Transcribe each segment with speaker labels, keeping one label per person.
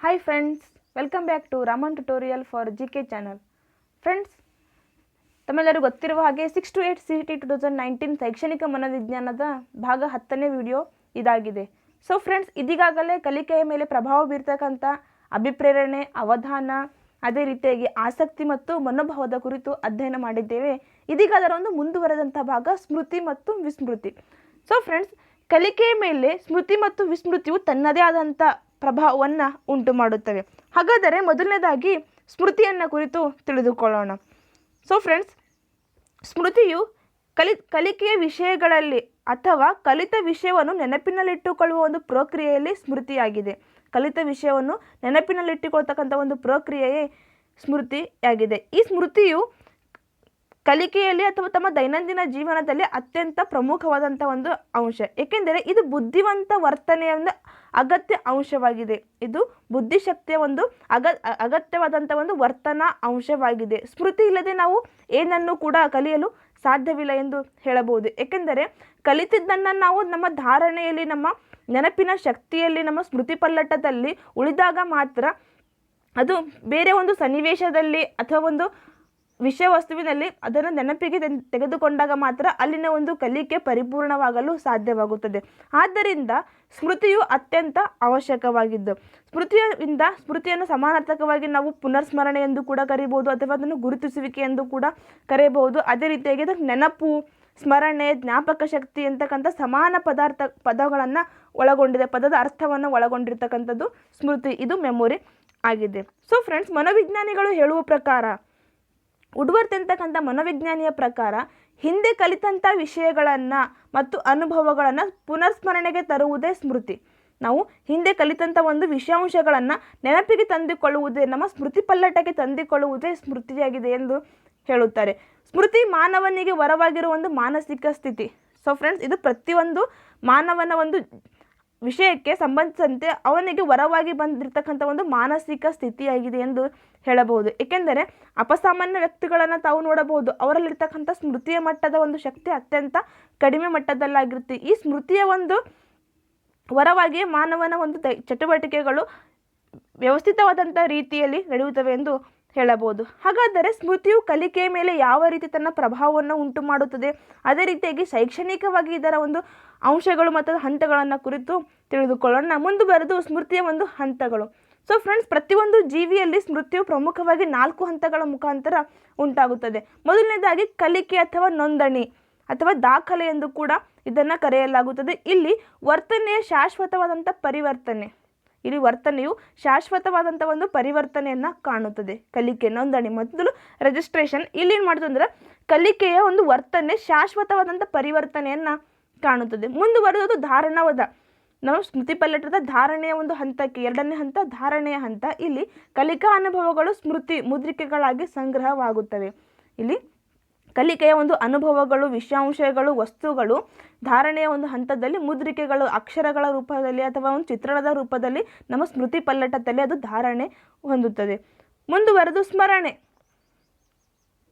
Speaker 1: Hi friends welcome back to Raman tutorial for G K channel friends ತಮ್ಮೆಲ್ಲರಿಗೂ ಗೊತ್ತಿರುವ ಹಾಗೆ six two eight C T two thousand nineteen ಶೈಕ್ಷಣಿಕ ಮನೋವಿಜ್ಞಾನದ ಭಾಗ ಹತ್ತನೇ ವಿಡಿಯೋ ಇದಾಗಿದೆ. ಸೊ ಫ್ರೆಂಡ್ಸ್ ಇದೀಗಾಗಲೇ ಕಲಿಕೆಯ ಮೇಲೆ ಪ್ರಭಾವ ಬೀರ್ತಕ್ಕಂಥ ಅಭಿಪ್ರೇರಣೆ, ಅವಧಾನ, ಅದೇ ರೀತಿಯಾಗಿ ಆಸಕ್ತಿ ಮತ್ತು ಮನೋಭಾವದ ಕುರಿತು ಅಧ್ಯಯನ ಮಾಡಿದ್ದೇವೆ. ಇದೀಗ ಅದರ ಒಂದು ಮುಂದುವರೆದಂಥ ಭಾಗ ಸ್ಮೃತಿ ಮತ್ತು ವಿಸ್ಮೃತಿ. ಸೊ ಫ್ರೆಂಡ್ಸ್ ಕಲಿಕೆಯ ಮೇಲೆ ಸ್ಮೃತಿ ಮತ್ತು ವಿಸ್ಮೃತಿಯು ತನ್ನದೇ ಆದಂಥ ಪ್ರಭಾವವನ್ನು ಉಂಟು ಮಾಡುತ್ತವೆ. ಹಾಗಾದರೆ ಮೊದಲನೇದಾಗಿ ಸ್ಮೃತಿಯನ್ನು ಕುರಿತು ತಿಳಿದುಕೊಳ್ಳೋಣ. ಸೊ ಫ್ರೆಂಡ್ಸ್ ಸ್ಮೃತಿಯು ಕಲಿ, ಕಲಿಕೆಯ ವಿಷಯಗಳಲ್ಲಿ ಅಥವಾ ಕಲಿತ ವಿಷಯವನ್ನು ನೆನಪಿನಲ್ಲಿಟ್ಟುಕೊಳ್ಳುವ ಒಂದು ಪ್ರಕ್ರಿಯೆಯಲ್ಲಿ ಸ್ಮೃತಿಯಾಗಿದೆ. ಕಲಿತ ವಿಷಯವನ್ನು ನೆನಪಿನಲ್ಲಿಟ್ಟುಕೊಳ್ತಕ್ಕಂಥ ಒಂದು ಪ್ರಕ್ರಿಯೆಯೇ ಸ್ಮೃತಿಯಾಗಿದೆ. ಈ ಸ್ಮೃತಿಯು ಕಲಿಕೆಯಲ್ಲಿ ಅಥವಾ ತಮ್ಮ ದೈನಂದಿನ ಜೀವನದಲ್ಲಿ ಅತ್ಯಂತ ಪ್ರಮುಖವಾದಂಥ ಒಂದು ಅಂಶ. ಏಕೆಂದರೆ ಇದು ಬುದ್ಧಿವಂತ ವರ್ತನೆಯ ಒಂದು ಅಗತ್ಯ ಅಂಶವಾಗಿದೆ. ಇದು ಬುದ್ಧಿಶಕ್ತಿಯ ಒಂದು ಅಗ ಅಗತ್ಯವಾದಂಥ ಒಂದು ವರ್ತನಾ ಅಂಶವಾಗಿದೆ. ಸ್ಮೃತಿ ಇಲ್ಲದೆ ನಾವು ಏನನ್ನು ಕೂಡ ಕಲಿಯಲು ಸಾಧ್ಯವಿಲ್ಲ ಎಂದು ಹೇಳಬಹುದು. ಏಕೆಂದರೆ ಕಲಿತಿದ್ದನ್ನು ನಾವು ನಮ್ಮ ಧಾರಣೆಯಲ್ಲಿ, ನಮ್ಮ ನೆನಪಿನ ಶಕ್ತಿಯಲ್ಲಿ, ನಮ್ಮ ಸ್ಮೃತಿ ಪಲ್ಲಟದಲ್ಲಿ ಉಳಿದಾಗ ಮಾತ್ರ ಅದು ಬೇರೆ ಒಂದು ಸನ್ನಿವೇಶದಲ್ಲಿ ಅಥವಾ ಒಂದು ವಿಷಯ ವಸ್ತುವಿನಲ್ಲಿ ಅದನ್ನು ನೆನಪಿಗೆ ತೆಗೆದುಕೊಂಡಾಗ ಮಾತ್ರ ಅಲ್ಲಿನ ಒಂದು ಕಲಿಕೆ ಪರಿಪೂರ್ಣವಾಗಲು ಸಾಧ್ಯವಾಗುತ್ತದೆ. ಆದ್ದರಿಂದ ಸ್ಮೃತಿಯು ಅತ್ಯಂತ ಅವಶ್ಯಕವಾಗಿದ್ದು, ಸ್ಮೃತಿಯಿಂದ ಸ್ಮೃತಿಯನ್ನು ಸಮಾನಾರ್ಥಕವಾಗಿ ನಾವು ಪುನರ್ಸ್ಮರಣೆ ಎಂದು ಕೂಡ ಕರೀಬಹುದು ಅಥವಾ ಅದನ್ನು ಗುರುತಿಸುವಿಕೆ ಎಂದು ಕೂಡ ಕರೆಯಬಹುದು. ಅದೇ ರೀತಿಯಾಗಿ ನೆನಪು, ಸ್ಮರಣೆ, ಜ್ಞಾಪಕ ಶಕ್ತಿ ಅಂತಕ್ಕಂಥ ಸಮಾನ ಪದಾರ್ಥ, ಪದಗಳನ್ನು ಒಳಗೊಂಡಿದೆ, ಪದದ ಅರ್ಥವನ್ನು ಒಳಗೊಂಡಿರ್ತಕ್ಕಂಥದ್ದು ಸ್ಮೃತಿ. ಇದು ಮೆಮೊರಿ ಆಗಿದೆ. ಸೊ ಫ್ರೆಂಡ್ಸ್ ಮನೋವಿಜ್ಞಾನಿಗಳು ಹೇಳುವ ಪ್ರಕಾರ ವುಡ್ವರ್ತ್ ಎಂತಕ್ಕಂಥ ಮನೋವಿಜ್ಞಾನಿಯ ಪ್ರಕಾರ ಹಿಂದೆ ಕಲಿತಂಥ ವಿಷಯಗಳನ್ನು ಮತ್ತು ಅನುಭವಗಳನ್ನು ಪುನರ್ಸ್ಮರಣೆಗೆ ತರುವುದೇ ಸ್ಮೃತಿ. ನಾವು ಹಿಂದೆ ಕಲಿತಂಥ ಒಂದು ವಿಷಯಾಂಶಗಳನ್ನು ನೆನಪಿಗೆ ತಂದುಕೊಳ್ಳುವುದೇ, ನಮ್ಮ ಸ್ಮೃತಿ ಪಲ್ಲಟಕ್ಕೆ ತಂದುಕೊಳ್ಳುವುದೇ ಸ್ಮೃತಿಯಾಗಿದೆ ಎಂದು ಹೇಳುತ್ತಾರೆ. ಸ್ಮೃತಿ ಮಾನವನಿಗೆ ವರವಾಗಿರುವ ಒಂದು ಮಾನಸಿಕ ಸ್ಥಿತಿ. ಸೊ ಫ್ರೆಂಡ್ಸ್ ಇದು ಪ್ರತಿಯೊಂದು ಮಾನವನ ಒಂದು ವಿಷಯಕ್ಕೆ ಸಂಬಂಧಿಸಿದಂತೆ ಅವನಿಗೆ ವರವಾಗಿ ಬಂದಿರತಕ್ಕಂಥ ಒಂದು ಮಾನಸಿಕ ಸ್ಥಿತಿಯಾಗಿದೆ ಎಂದು ಹೇಳಬಹುದು. ಏಕೆಂದರೆ ಅಪಸಾಮಾನ್ಯ ವ್ಯಕ್ತಿಗಳನ್ನು ತಾವು ನೋಡಬಹುದು. ಅವರಲ್ಲಿರ್ತಕ್ಕಂಥ ಸ್ಮೃತಿಯ ಮಟ್ಟದ ಒಂದು ಶಕ್ತಿ ಅತ್ಯಂತ ಕಡಿಮೆ ಮಟ್ಟದಲ್ಲಾಗಿರುತ್ತೆ. ಈ ಸ್ಮೃತಿಯ ಒಂದು ವರವಾಗಿ ಮಾನವನ ಒಂದು ಚಟುವಟಿಕೆಗಳು ವ್ಯವಸ್ಥಿತವಾದಂಥ ರೀತಿಯಲ್ಲಿ ನಡೆಯುತ್ತವೆ ಎಂದು ಹೇಳಬಹುದು. ಹಾಗಾದರೆ ಸ್ಮೃತಿಯು ಕಲಿಕೆಯ ಮೇಲೆ ಯಾವ ರೀತಿ ತನ್ನ ಪ್ರಭಾವವನ್ನು ಉಂಟು ಮಾಡುತ್ತದೆ ಅದೇ ರೀತಿಯಾಗಿ ಶೈಕ್ಷಣಿಕವಾಗಿ ಇದರ ಒಂದು ಅಂಶಗಳು ಮತ್ತು ಹಂತಗಳನ್ನು ಕುರಿತು ತಿಳಿದುಕೊಳ್ಳೋಣ. ಮುಂದುವರೆದು ಸ್ಮೃತಿಯ ಒಂದು ಹಂತಗಳು. ಸೊ ಫ್ರೆಂಡ್ಸ್ ಪ್ರತಿಯೊಂದು ಜೀವಿಯಲ್ಲಿ ಸ್ಮೃತಿಯು ಪ್ರಮುಖವಾಗಿ ನಾಲ್ಕು ಹಂತಗಳ ಮುಖಾಂತರ ಉಂಟಾಗುತ್ತದೆ. ಮೊದಲನೇದಾಗಿ ಕಲಿಕೆ ಅಥವಾ ನೋಂದಣಿ ಅಥವಾ ದಾಖಲೆ ಎಂದು ಕೂಡ ಇದನ್ನು ಕರೆಯಲಾಗುತ್ತದೆ. ಇಲ್ಲಿ ವರ್ತನೆಯ ಶಾಶ್ವತವಾದಂಥ ಪರಿವರ್ತನೆ. ಇಲ್ಲಿ ವರ್ತನೆಯು ಶಾಶ್ವತವಾದಂಥ ಒಂದು ಪರಿವರ್ತನೆಯನ್ನು ಕಾಣುತ್ತದೆ. ಕಲಿಕೆ, ನೋಂದಣಿ ಮೊದಲು ರಿಜಿಸ್ಟ್ರೇಷನ್ ಇಲ್ಲಿ ಏನು ಮಾಡ್ತಂದ್ರೆ ಕಲಿಕೆಯ ಒಂದು ವರ್ತನೆ ಶಾಶ್ವತವಾದಂಥ ಪರಿವರ್ತನೆಯನ್ನು ಕಾಣುತ್ತದೆ. ಮುಂದುವರೆದು ಧಾರಣವಾದ. ನಾವು ಸ್ಮೃತಿ ಪಲ್ಲಟದ ಧಾರಣೆಯ ಒಂದು ಹಂತಕ್ಕೆ, ಎರಡನೇ ಹಂತ ಧಾರಣೆಯ ಹಂತ. ಇಲ್ಲಿ ಕಲಿಕಾ ಅನುಭವಗಳು ಸ್ಮೃತಿ ಮುದ್ರಿಕೆಗಳಾಗಿ ಸಂಗ್ರಹವಾಗುತ್ತವೆ. ಇಲ್ಲಿ ಕಲಿಕೆಯ ಒಂದು ಅನುಭವಗಳು, ವಿಷಯಾಂಶಗಳು, ವಸ್ತುಗಳು, ಧಾರಣೆಯ ಒಂದು ಹಂತದಲ್ಲಿ ಮುದ್ರಿಕೆಗಳು, ಅಕ್ಷರಗಳ ರೂಪದಲ್ಲಿ ಅಥವಾ ಒಂದು ಚಿತ್ರಣದ ರೂಪದಲ್ಲಿ ನಮ್ಮ ಸ್ಮೃತಿ ಪಲ್ಲಟದಲ್ಲಿ ಅದು ಧಾರಣೆ ಹೊಂದುತ್ತದೆ. ಮುಂದುವರೆದು ಸ್ಮರಣೆ.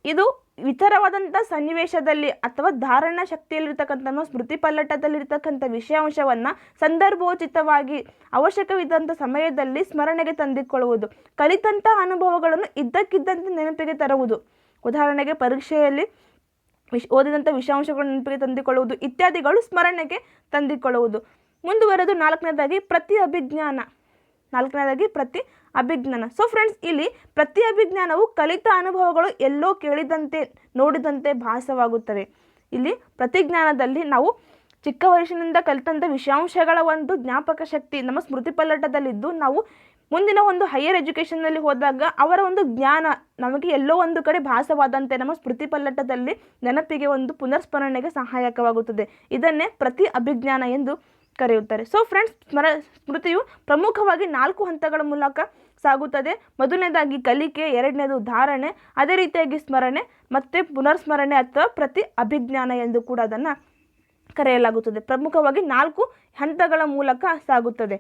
Speaker 1: ಇದು ಇತರವಾದಂಥ ಸನ್ನಿವೇಶದಲ್ಲಿ ಅಥವಾ ಧಾರಣಾ ಶಕ್ತಿಯಲ್ಲಿರ್ತಕ್ಕಂಥ ಸ್ಮೃತಿ ಪಲ್ಲಟದಲ್ಲಿರ್ತಕ್ಕಂಥ ವಿಷಯಾಂಶವನ್ನು ಸಂದರ್ಭೋಚಿತವಾಗಿ ಅವಶ್ಯಕವಿದ್ದಂಥ ಸಮಯದಲ್ಲಿ ಸ್ಮರಣೆಗೆ ತಂದಿಕೊಳ್ಳುವುದು. ಕಲಿತಂಥ ಅನುಭವಗಳನ್ನು ಇದ್ದಕ್ಕಿದ್ದಂತೆ ನೆನಪಿಗೆ ತರುವುದು. ಉದಾಹರಣೆಗೆ ಪರೀಕ್ಷೆಯಲ್ಲಿ ವಿಶ್ ಓದಿದಂಥ ವಿಷಯಾಂಶಗಳನ್ನು ನೆನಪಿಗೆ ತಂದಿಕೊಳ್ಳುವುದು ಇತ್ಯಾದಿಗಳು ಸ್ಮರಣೆಗೆ ತಂದಿಕೊಳ್ಳುವುದು. ಮುಂದುವರೆದು ನಾಲ್ಕನೇದಾಗಿ ಪ್ರತಿ ಅಭಿಜ್ಞಾನ. ನಾಲ್ಕನೇದಾಗಿ ಪ್ರತಿ ಅಭಿಜ್ಞಾನ. ಸೊ ಫ್ರೆಂಡ್ಸ್ ಇಲ್ಲಿ ಪ್ರತಿ ಅಭಿಜ್ಞಾನವು ಕಲಿತ ಅನುಭವಗಳು ಎಲ್ಲೋ ಕೇಳಿದಂತೆ, ನೋಡಿದಂತೆ ಭಾಸವಾಗುತ್ತವೆ. ಇಲ್ಲಿ ಪ್ರತಿಜ್ಞಾನದಲ್ಲಿ ನಾವು ಚಿಕ್ಕ ವಯಸ್ಸಿನಿಂದ ಕಲಿತಂಥ ವಿಷಯಾಂಶಗಳ ಒಂದು ಜ್ಞಾಪಕ ಶಕ್ತಿ, ನಮ್ಮ ಸ್ಮೃತಿ ಪಲ್ಲಟದಲ್ಲಿದ್ದು ನಾವು ಮುಂದಿನ ಒಂದು ಹೈಯರ್ ಎಜುಕೇಷನ್ನಲ್ಲಿ ಹೋದಾಗ ಅವರ ಒಂದು ಜ್ಞಾನ ನಮಗೆ ಎಲ್ಲೋ ಒಂದು ಕಡೆ ಭಾಸವಾದಂತೆ ನಮ್ಮ ಸ್ಮೃತಿ ಪಲ್ಲಟದಲ್ಲಿ ನೆನಪಿಗೆ ಒಂದು ಪುನರ್ಸ್ಮರಣೆಗೆ ಸಹಾಯಕವಾಗುತ್ತದೆ. ಇದನ್ನೇ ಪ್ರತಿ ಅಭಿಜ್ಞಾನ ಎಂದು ಕರೆಯುತ್ತಾರೆ. ಸೊ ಫ್ರೆಂಡ್ಸ್ ಸ್ಮರ, ಸ್ಮೃತಿಯು ಪ್ರಮುಖವಾಗಿ ನಾಲ್ಕು ಹಂತಗಳ ಮೂಲಕ ಸಾಗುತ್ತದೆ. ಮೊದಲನೇದಾಗಿ ಕಲಿಕೆ, ಎರಡನೇದು ಧಾರಣೆ, ಅದೇ ರೀತಿಯಾಗಿ ಸ್ಮರಣೆ ಮತ್ತು ಪುನರ್ಸ್ಮರಣೆ ಅಥವಾ ಪ್ರತಿ ಅಭಿಜ್ಞಾನ ಎಂದು ಕೂಡ ಅದನ್ನು ಕರೆಯಲಾಗುತ್ತದೆ. ಪ್ರಮುಖವಾಗಿ ನಾಲ್ಕು ಹಂತಗಳ ಮೂಲಕ ಸಾಗುತ್ತದೆ.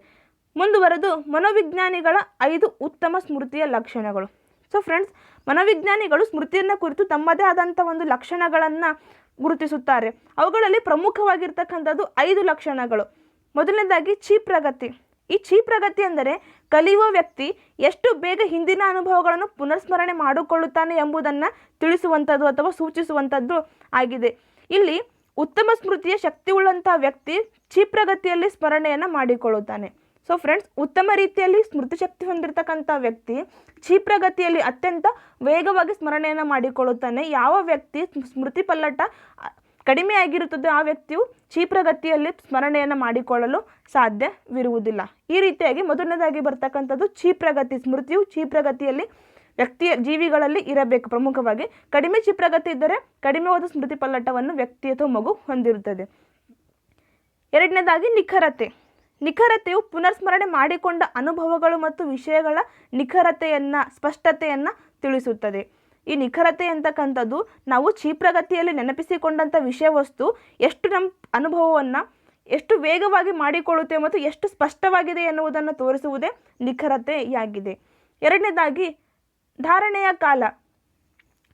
Speaker 1: ಮುಂದುವರೆದು ಮನೋವಿಜ್ಞಾನಿಗಳ ಐದು ಉತ್ತಮ ಸ್ಮೃತಿಯ ಲಕ್ಷಣಗಳು. ಸೊ ಫ್ರೆಂಡ್ಸ್ ಮನೋವಿಜ್ಞಾನಿಗಳು ಸ್ಮೃತಿಯನ್ನು ಕುರಿತು ತಮ್ಮದೇ ಆದಂಥ ಒಂದು ಲಕ್ಷಣಗಳನ್ನು ಗುರುತಿಸುತ್ತಾರೆ. ಅವುಗಳಲ್ಲಿ ಪ್ರಮುಖವಾಗಿರ್ತಕ್ಕಂಥದ್ದು ಐದು ಲಕ್ಷಣಗಳು. ಮೊದಲನೇದಾಗಿ ಕ್ಷಿಪ್ರಗತಿ ಈ ಕ್ಷಿಪ್ರಗತಿ ಅಂದರೆ ಕಲಿಯುವ ವ್ಯಕ್ತಿ ಎಷ್ಟು ಬೇಗ ಹಿಂದಿನ ಅನುಭವಗಳನ್ನು ಪುನರ್ಸ್ಮರಣೆ ಮಾಡಿಕೊಳ್ಳುತ್ತಾನೆ ಎಂಬುದನ್ನು ತಿಳಿಸುವಂಥದ್ದು ಅಥವಾ ಸೂಚಿಸುವಂಥದ್ದು ಆಗಿದೆ. ಇಲ್ಲಿ ಉತ್ತಮ ಸ್ಮೃತಿಯ ಶಕ್ತಿ ಉಳ್ಳಂಥ ವ್ಯಕ್ತಿ ಕ್ಷಿಪ್ರಗತಿಯಲ್ಲಿ ಸ್ಮರಣೆಯನ್ನು ಮಾಡಿಕೊಳ್ಳುತ್ತಾನೆ. ಸೊ ಫ್ರೆಂಡ್ಸ್ ಉತ್ತಮ ರೀತಿಯಲ್ಲಿ ಸ್ಮೃತಿ ಶಕ್ತಿ ಹೊಂದಿರತಕ್ಕಂಥ ವ್ಯಕ್ತಿ ಕ್ಷಿಪ್ರಗತಿಯಲ್ಲಿ ಅತ್ಯಂತ ವೇಗವಾಗಿ ಸ್ಮರಣೆಯನ್ನು ಮಾಡಿಕೊಳ್ಳುತ್ತಾನೆ. ಯಾವ ವ್ಯಕ್ತಿ ಸ್ಮೃತಿ ಪಲ್ಲಟ ಕಡಿಮೆ ಆಗಿರುತ್ತದೆ ಆ ವ್ಯಕ್ತಿಯು ಕ್ಷಿಪ್ರಗತಿಯಲ್ಲಿ ಸ್ಮರಣೆಯನ್ನು ಮಾಡಿಕೊಳ್ಳಲು ಸಾಧ್ಯವಿರುವುದಿಲ್ಲ. ಈ ರೀತಿಯಾಗಿ ಮೊದಲನೇದಾಗಿ ಬರ್ತಕ್ಕಂಥದ್ದು ಕ್ಷಿಪ್ರಗತಿ ಸ್ಮೃತಿಯು ಕ್ಷಿಪ್ರಗತಿಯಲ್ಲಿ ವ್ಯಕ್ತಿಯ ಜೀವಿಗಳಲ್ಲಿ ಇರಬೇಕು. ಪ್ರಮುಖವಾಗಿ ಕಡಿಮೆ ಕ್ಷಿಪ್ರಗತಿ ಇದ್ದರೆ ಕಡಿಮೆವಾದ ಸ್ಮೃತಿ ಪಲ್ಲಟವನ್ನು ವ್ಯಕ್ತಿ ಅಥವಾ ಮಗು ಹೊಂದಿರುತ್ತದೆ. ಎರಡನೇದಾಗಿ ನಿಖರತೆ. ನಿಖರತೆಯು ಪುನರ್ಸ್ಮರಣೆ ಮಾಡಿಕೊಂಡ ಅನುಭವಗಳು ಮತ್ತು ವಿಷಯಗಳ ನಿಖರತೆಯನ್ನು, ಸ್ಪಷ್ಟತೆಯನ್ನು ತಿಳಿಸುತ್ತದೆ. ಈ ನಿಖರತೆ ಅಂತಕ್ಕಂಥದ್ದು ನಾವು ಕ್ಷಿಪ್ರಗತಿಯಲ್ಲಿ ನೆನಪಿಸಿಕೊಂಡಂಥ ವಿಷಯ ವಸ್ತು ಎಷ್ಟು ನಮ್ಮ ಅನುಭವವನ್ನು ಎಷ್ಟು ವೇಗವಾಗಿ ಮಾಡಿಕೊಳ್ಳುತ್ತೆ ಮತ್ತು ಎಷ್ಟು ಸ್ಪಷ್ಟವಾಗಿದೆ ಎನ್ನುವುದನ್ನು ತೋರಿಸುವುದೇ ನಿಖರತೆಯಾಗಿದೆ. ಎರಡನೇದಾಗಿ, ಧಾರಣೆಯ ಕಾಲ.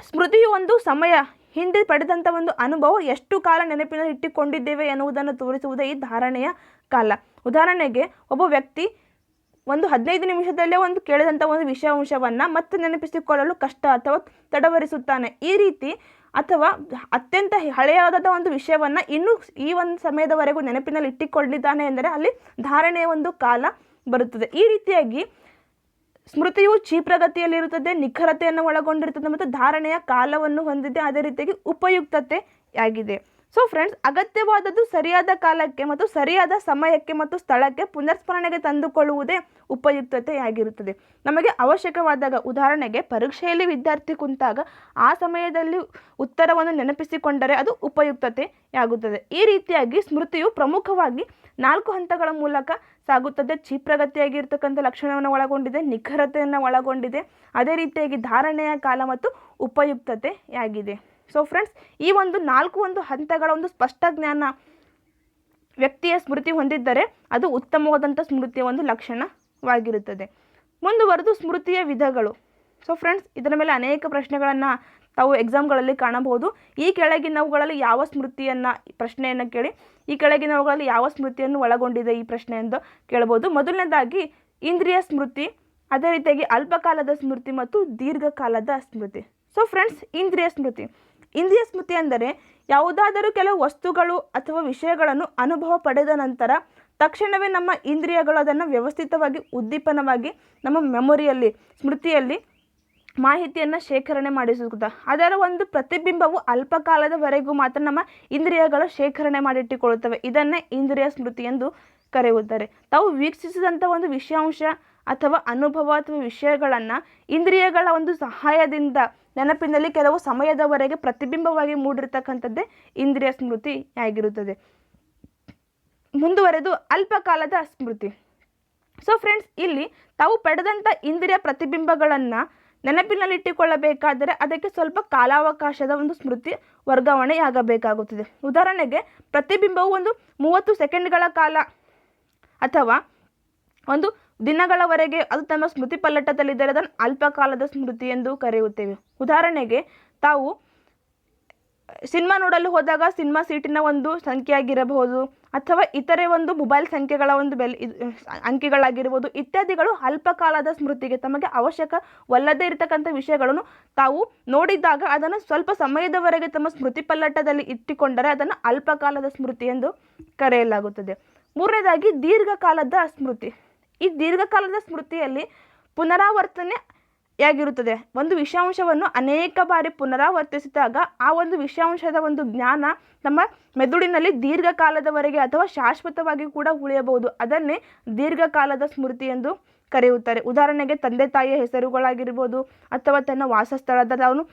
Speaker 1: ಸ್ಮೃತಿಯು ಒಂದು ಸಮಯ ಹಿಂದೆ ಪಡೆದಂಥ ಒಂದು ಅನುಭವ. ಎಷ್ಟು ಕಾಲ ನೆನಪಿನಲ್ಲಿ ಇಟ್ಟುಕೊಂಡಿದ್ದೇವೆ ಎನ್ನುವುದನ್ನು ತೋರಿಸುವುದೇ ಈ ಧಾರಣೆಯ ಕಾಲ. ಉದಾಹರಣೆಗೆ, ಒಬ್ಬ ವ್ಯಕ್ತಿ ಒಂದು ಹದಿನೈದು ನಿಮಿಷದಲ್ಲೇ ಒಂದು ಕೇಳಿದಂಥ ಒಂದು ವಿಷಯಾಂಶವನ್ನು ಮತ್ತೆ ನೆನಪಿಸಿಕೊಳ್ಳಲು ಕಷ್ಟ ಅಥವಾ ತಡವರಿಸುತ್ತಾನೆ. ಈ ರೀತಿ ಅಥವಾ ಅತ್ಯಂತ ಹಳೆಯಾದ ಒಂದು ವಿಷಯವನ್ನು ಇನ್ನೂ ಈ ಒಂದು ಸಮಯದವರೆಗೂ ನೆನಪಿನಲ್ಲಿ ಇಟ್ಟುಕೊಂಡಿದ್ದಾನೆ ಎಂದರೆ ಅಲ್ಲಿ ಧಾರಣೆಯ ಒಂದು ಕಾಲ ಬರುತ್ತದೆ. ಈ ರೀತಿಯಾಗಿ ಸ್ಮೃತಿಯು ಕ್ಷಿಪ್ರಗತಿಯಲ್ಲಿರುತ್ತದೆ ನಿಖರತೆಯನ್ನು ಒಳಗೊಂಡಿರುತ್ತದೆ ಮತ್ತು ಧಾರಣೆಯ ಕಾಲವನ್ನು ಹೊಂದಿದೆ. ಅದೇ ರೀತಿಯಾಗಿ ಉಪಯುಕ್ತತೆಯಾಗಿದೆ. ಸೊ ಫ್ರೆಂಡ್ಸ್ ಅಗತ್ಯವಾದದ್ದು ಸರಿಯಾದ ಕಾಲಕ್ಕೆ ಮತ್ತು ಸರಿಯಾದ ಸಮಯಕ್ಕೆ ಮತ್ತು ಸ್ಥಳಕ್ಕೆ ಪುನರ್ಸ್ಮರಣೆಗೆ ತಂದುಕೊಳ್ಳುವುದೇ ಉಪಯುಕ್ತತೆಯಾಗಿರುತ್ತದೆ ನಮಗೆ ಅವಶ್ಯಕವಾದಾಗ ಉದಾಹರಣೆಗೆ ಪರೀಕ್ಷೆಯಲ್ಲಿ ವಿದ್ಯಾರ್ಥಿ ಕುಂತಾಗ ಆ ಸಮಯದಲ್ಲಿ ಉತ್ತರವನ್ನು ನೆನಪಿಸಿಕೊಂಡರೆ ಅದು ಉಪಯುಕ್ತತೆಯಾಗುತ್ತದೆ ಈ ರೀತಿಯಾಗಿ ಸ್ಮೃತಿಯು ಪ್ರಮುಖವಾಗಿ ನಾಲ್ಕು ಹಂತಗಳ ಮೂಲಕ ಸಾಗುತ್ತದೆ. ಕ್ಷಿಪ್ರಗತಿಯಾಗಿರ್ತಕ್ಕಂಥ ಲಕ್ಷಣವನ್ನು ಒಳಗೊಂಡಿದೆ, ನಿಖರತೆಯನ್ನು ಒಳಗೊಂಡಿದೆ, ಅದೇ ರೀತಿಯಾಗಿ ಧಾರಣೆಯ ಕಾಲ ಮತ್ತು ಉಪಯುಕ್ತತೆಯಾಗಿದೆ ಸೊ ಫ್ರೆಂಡ್ಸ್ ಈ ಒಂದು ನಾಲ್ಕು ಒಂದು ಹಂತಗಳ ಒಂದು ಸ್ಪಷ್ಟ ಜ್ಞಾನ ವ್ಯಕ್ತಿಯ ಸ್ಮೃತಿ ಹೊಂದಿದ್ದರೆ ಅದು ಉತ್ತಮವಾದಂಥ ಸ್ಮೃತಿಯ ಒಂದು ಲಕ್ಷಣವಾಗಿರುತ್ತದೆ. ಮುಂದುವರೆದು ಸ್ಮೃತಿಯ ವಿಧಗಳು. ಸೊ ಫ್ರೆಂಡ್ಸ್ ಇದರ ಮೇಲೆ ಅನೇಕ ಪ್ರಶ್ನೆಗಳನ್ನು ತಾವು ಎಕ್ಸಾಮ್ಗಳಲ್ಲಿ ಕಾಣಬಹುದು. ಈ ಕೆಳಗಿನವುಗಳಲ್ಲಿ ಯಾವ ಸ್ಮೃತಿಯನ್ನು ಪ್ರಶ್ನೆಯನ್ನು ಕೇಳಿ, ಈ ಕೆಳಗಿನವುಗಳಲ್ಲಿ ಯಾವ ಸ್ಮೃತಿಯನ್ನು ಒಳಗೊಂಡಿದೆ ಈ ಪ್ರಶ್ನೆ ಎಂದು ಕೇಳಬಹುದು. ಮೊದಲನೇದಾಗಿ, ಇಂದ್ರಿಯ ಸ್ಮೃತಿ, ಅದೇ ರೀತಿಯಾಗಿ ಅಲ್ಪಕಾಲದ ಸ್ಮೃತಿ ಮತ್ತು ದೀರ್ಘಕಾಲದ ಸ್ಮೃತಿ. ಸೊ ಫ್ರೆಂಡ್ಸ್ ಇಂದ್ರಿಯ ಸ್ಮೃತಿ. ಇಂದ್ರಿಯ ಸ್ಮೃತಿ ಅಂದರೆ ಯಾವುದಾದರೂ ಕೆಲವು ವಸ್ತುಗಳು ಅಥವಾ ವಿಷಯಗಳನ್ನು ಅನುಭವ ಪಡೆದ ನಂತರ ತಕ್ಷಣವೇ ನಮ್ಮ ಇಂದ್ರಿಯಗಳು ಅದನ್ನು ವ್ಯವಸ್ಥಿತವಾಗಿ, ಉದ್ದೀಪನವಾಗಿ ನಮ್ಮ ಮೆಮೊರಿಯಲ್ಲಿ, ಸ್ಮೃತಿಯಲ್ಲಿ ಮಾಹಿತಿಯನ್ನು ಶೇಖರಣೆ ಮಾಡಿಸುತ್ತ, ಅದರ ಒಂದು ಪ್ರತಿಬಿಂಬವು ಅಲ್ಪಕಾಲದವರೆಗೂ ಮಾತ್ರ ನಮ್ಮ ಇಂದ್ರಿಯಗಳು ಶೇಖರಣೆ ಮಾಡಿಟ್ಟುಕೊಳ್ಳುತ್ತವೆ. ಇದನ್ನೇ ಇಂದ್ರಿಯ ಸ್ಮೃತಿ ಎಂದು ಕರೆಯುತ್ತಾರೆ. ತಾವು ವೀಕ್ಷಿಸಿದಂಥ ಒಂದು ವಿಷಯಾಂಶ ಅಥವಾ ಅನುಭವ ಅಥವಾ ವಿಷಯಗಳನ್ನು ಇಂದ್ರಿಯಗಳ ಒಂದು ಸಹಾಯದಿಂದ ನೆನಪಿನಲ್ಲಿ ಕೆಲವು ಸಮಯದವರೆಗೆ ಪ್ರತಿಬಿಂಬವಾಗಿ ಮೂಡಿರ್ತಕ್ಕಂಥದ್ದೇ ಇಂದ್ರಿಯ ಸ್ಮೃತಿ ಆಗಿರುತ್ತದೆ. ಮುಂದುವರೆದು ಅಲ್ಪಕಾಲದ ಸ್ಮೃತಿ. ಸೊ ಫ್ರೆಂಡ್ಸ್ ಇಲ್ಲಿ ತಾವು ಪಡೆದಂಥ ಇಂದ್ರಿಯ ಪ್ರತಿಬಿಂಬಗಳನ್ನು ನೆನಪಿನಲ್ಲಿಟ್ಟುಕೊಳ್ಳಬೇಕಾದರೆ ಅದಕ್ಕೆ ಸ್ವಲ್ಪ ಕಾಲಾವಕಾಶದ ಒಂದು ಸ್ಮೃತಿ ವರ್ಗಾವಣೆಯಾಗಬೇಕಾಗುತ್ತದೆ. ಉದಾಹರಣೆಗೆ ಪ್ರತಿಬಿಂಬವು ಒಂದು ಮೂವತ್ತು ಸೆಕೆಂಡ್ಗಳ ಕಾಲ ಅಥವಾ ಒಂದು ದಿನಗಳವರೆಗೆ ಅದು ತಮ್ಮ ಸ್ಮೃತಿ ಪಲ್ಲಟದಲ್ಲಿದ್ದರೆ ಅದನ್ನು ಅಲ್ಪಕಾಲದ ಸ್ಮೃತಿ ಎಂದು ಕರೆಯುತ್ತೇವೆ. ಉದಾಹರಣೆಗೆ, ತಾವು ಸಿನಿಮಾ ನೋಡಲು ಹೋದಾಗ ಸಿನಿಮಾ ಸೀಟಿನ ಒಂದು ಸಂಖ್ಯೆ ಆಗಿರಬಹುದು ಅಥವಾ ಇತರೆ ಒಂದು ಮೊಬೈಲ್ ಸಂಖ್ಯೆಗಳ ಒಂದು ಬೆಲೆ ಅಂಕಿಗಳಾಗಿರ್ಬೋದು ಇತ್ಯಾದಿಗಳು ಅಲ್ಪಕಾಲದ ಸ್ಮೃತಿಗೆ ತಮಗೆ ಅವಶ್ಯಕವಲ್ಲದೇ ಇರತಕ್ಕಂಥ ವಿಷಯಗಳನ್ನು ತಾವು ನೋಡಿದಾಗ ಅದನ್ನು ಸ್ವಲ್ಪ ಸಮಯದವರೆಗೆ ತಮ್ಮ ಸ್ಮೃತಿ ಪಲ್ಲಟದಲ್ಲಿ ಇಟ್ಟುಕೊಂಡರೆ ಅದನ್ನು ಅಲ್ಪಕಾಲದ ಸ್ಮೃತಿ ಎಂದು ಕರೆಯಲಾಗುತ್ತದೆ. ಮೂರನೇದಾಗಿ, ದೀರ್ಘಕಾಲದ ಸ್ಮೃತಿ. ಈ ದೀರ್ಘಕಾಲದ ಸ್ಮೃತಿಯಲ್ಲಿ ಪುನರಾವರ್ತನೆ ಯಾಗಿರುತ್ತದೆ ಒಂದು ವಿಷಯಾಂಶವನ್ನು ಅನೇಕ ಬಾರಿ ಪುನರಾವರ್ತಿಸಿದಾಗ ಆ ಒಂದು ವಿಷಯಾಂಶದ ಒಂದು ಜ್ಞಾನ ನಮ್ಮ ಮೆದುಳಿನಲ್ಲಿ ದೀರ್ಘಕಾಲದವರೆಗೆ ಅಥವಾ ಶಾಶ್ವತವಾಗಿ ಕೂಡ ಉಳಿಯಬಹುದು. ಅದನ್ನೇ ದೀರ್ಘಕಾಲದ ಸ್ಮೃತಿ ಎಂದು ಕರೆಯುತ್ತಾರೆ. ಉದಾಹರಣೆಗೆ ತಂದೆ ತಾಯಿಯ ಹೆಸರುಗಳಾಗಿರ್ಬೋದು ಅಥವಾ ತನ್ನ ವಾಸಸ್ಥಳದ ಅವನು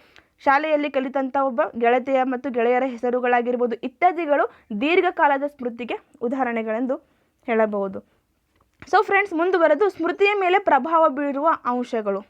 Speaker 1: ಶಾಲೆಯಲ್ಲಿ ಕಲಿತಂಥ ಒಬ್ಬ ಗೆಳತಿಯ ಮತ್ತು ಗೆಳೆಯರ ಹೆಸರುಗಳಾಗಿರ್ಬೋದು ಇತ್ಯಾದಿಗಳು ದೀರ್ಘಕಾಲದ ಸ್ಮೃತಿಗೆ ಉದಾಹರಣೆಗಳೆಂದು ಹೇಳಬಹುದು. ಸೊ ಫ್ರೆಂಡ್ಸ್ ಮುಂದುವರೆದು ಸ್ಮೃತಿಯ ಮೇಲೆ ಪ್ರಭಾವ ಬೀರುವ ಅಂಶಗಳು.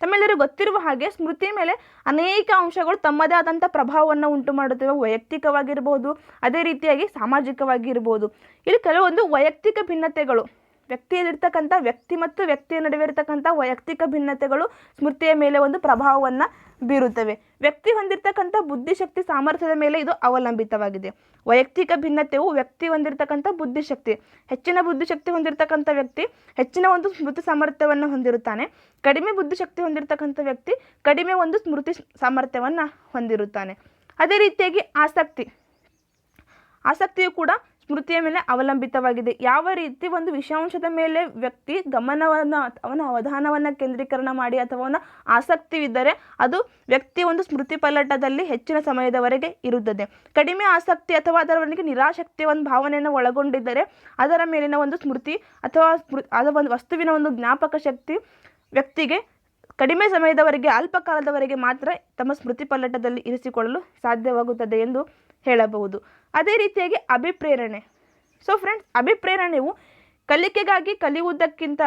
Speaker 1: ತಮ್ಮೆಲ್ಲರಿಗೂ ಗೊತ್ತಿರುವ ಹಾಗೆ ಸ್ಮೃತಿಯ ಮೇಲೆ ಅನೇಕ ಅಂಶಗಳು ತಮ್ಮದೇ ಆದಂಥ ಪ್ರಭಾವವನ್ನು ಉಂಟು ಮಾಡುತ್ತವೆ. ವೈಯಕ್ತಿಕವಾಗಿರ್ಬೋದು, ಅದೇ ರೀತಿಯಾಗಿ ಸಾಮಾಜಿಕವಾಗಿರ್ಬೋದು. ಇಲ್ಲಿ ಕೆಲವೊಂದು ವೈಯಕ್ತಿಕ ಭಿನ್ನತೆಗಳು, ವ್ಯಕ್ತಿಯಲ್ಲಿರ್ತಕ್ಕಂಥ ವ್ಯಕ್ತಿ ಮತ್ತು ವ್ಯಕ್ತಿಯ ನಡುವೆ ಇರತಕ್ಕಂಥ ವೈಯಕ್ತಿಕ ಭಿನ್ನತೆಗಳು ಸ್ಮೃತಿಯ ಮೇಲೆ ಒಂದು ಪ್ರಭಾವವನ್ನು ಬೀರುತ್ತವೆ. ವ್ಯಕ್ತಿ ಹೊಂದಿರತಕ್ಕಂಥ ಬುದ್ಧಿಶಕ್ತಿ ಸಾಮರ್ಥ್ಯದ ಮೇಲೆ ಇದು ಅವಲಂಬಿತವಾಗಿದೆ. ವೈಯಕ್ತಿಕ ಭಿನ್ನತೆಯು ವ್ಯಕ್ತಿ ಹೊಂದಿರತಕ್ಕಂಥ ಬುದ್ಧಿಶಕ್ತಿ. ಹೆಚ್ಚಿನ ಬುದ್ಧಿಶಕ್ತಿ ಹೊಂದಿರತಕ್ಕಂಥ ವ್ಯಕ್ತಿ ಹೆಚ್ಚಿನ ಒಂದು ಸ್ಮೃತಿ ಸಾಮರ್ಥ್ಯವನ್ನು ಹೊಂದಿರುತ್ತಾನೆ. ಕಡಿಮೆ ಬುದ್ಧಿಶಕ್ತಿ ಹೊಂದಿರತಕ್ಕಂಥ ವ್ಯಕ್ತಿ ಕಡಿಮೆ ಒಂದು ಸ್ಮೃತಿ ಸಾಮರ್ಥ್ಯವನ್ನು ಹೊಂದಿರುತ್ತಾನೆ. ಅದೇ ರೀತಿಯಾಗಿ ಆಸಕ್ತಿ. ಆಸಕ್ತಿಯು ಕೂಡ ಸ್ಮೃತಿಯ ಮೇಲೆ ಅವಲಂಬಿತವಾಗಿದೆ. ಯಾವ ರೀತಿ ಒಂದು ವಿಷಯಾಂಶದ ಮೇಲೆ ವ್ಯಕ್ತಿ ಗಮನವನ್ನು ಅವನ ಅವಧಾನವನ್ನು ಕೇಂದ್ರೀಕರಣ ಮಾಡಿ ಅಥವಾ ಅವನ ಆಸಕ್ತಿವಿದ್ದರೆ ಅದು ವ್ಯಕ್ತಿ ಒಂದು ಸ್ಮೃತಿ ಪಲ್ಲಟದಲ್ಲಿ ಹೆಚ್ಚಿನ ಸಮಯದವರೆಗೆ ಇರುತ್ತದೆ. ಕಡಿಮೆ ಆಸಕ್ತಿ ಅಥವಾ ಅದರವರೆಗೆ ನಿರಾಸಕ್ತಿಯ ಒಂದು ಭಾವನೆಯನ್ನು ಒಳಗೊಂಡಿದ್ದರೆ ಅದರ ಮೇಲಿನ ಒಂದು ಸ್ಮೃತಿ ಅಥವಾ ಸ್ಮೃ ಅದರ ಒಂದು ವಸ್ತುವಿನ ಒಂದು ಜ್ಞಾಪಕ ಶಕ್ತಿ ವ್ಯಕ್ತಿಗೆ ಕಡಿಮೆ ಸಮಯದವರೆಗೆ, ಅಲ್ಪ ಕಾಲದವರೆಗೆ ಮಾತ್ರ ತಮ್ಮ ಸ್ಮೃತಿ ಪಲ್ಲಟದಲ್ಲಿ ಇರಿಸಿಕೊಳ್ಳಲು ಸಾಧ್ಯವಾಗುತ್ತದೆ ಎಂದು ಹೇಳಬಹುದು. ಅದೇ ರೀತಿಯಾಗಿ ಅಭಿಪ್ರೇರಣೆ. ಸೊ ಫ್ರೆಂಡ್ಸ್ ಅಭಿಪ್ರೇರಣೆಯು ಕಲಿಕೆಗಾಗಿ ಕಲಿಯುವುದಕ್ಕಿಂತ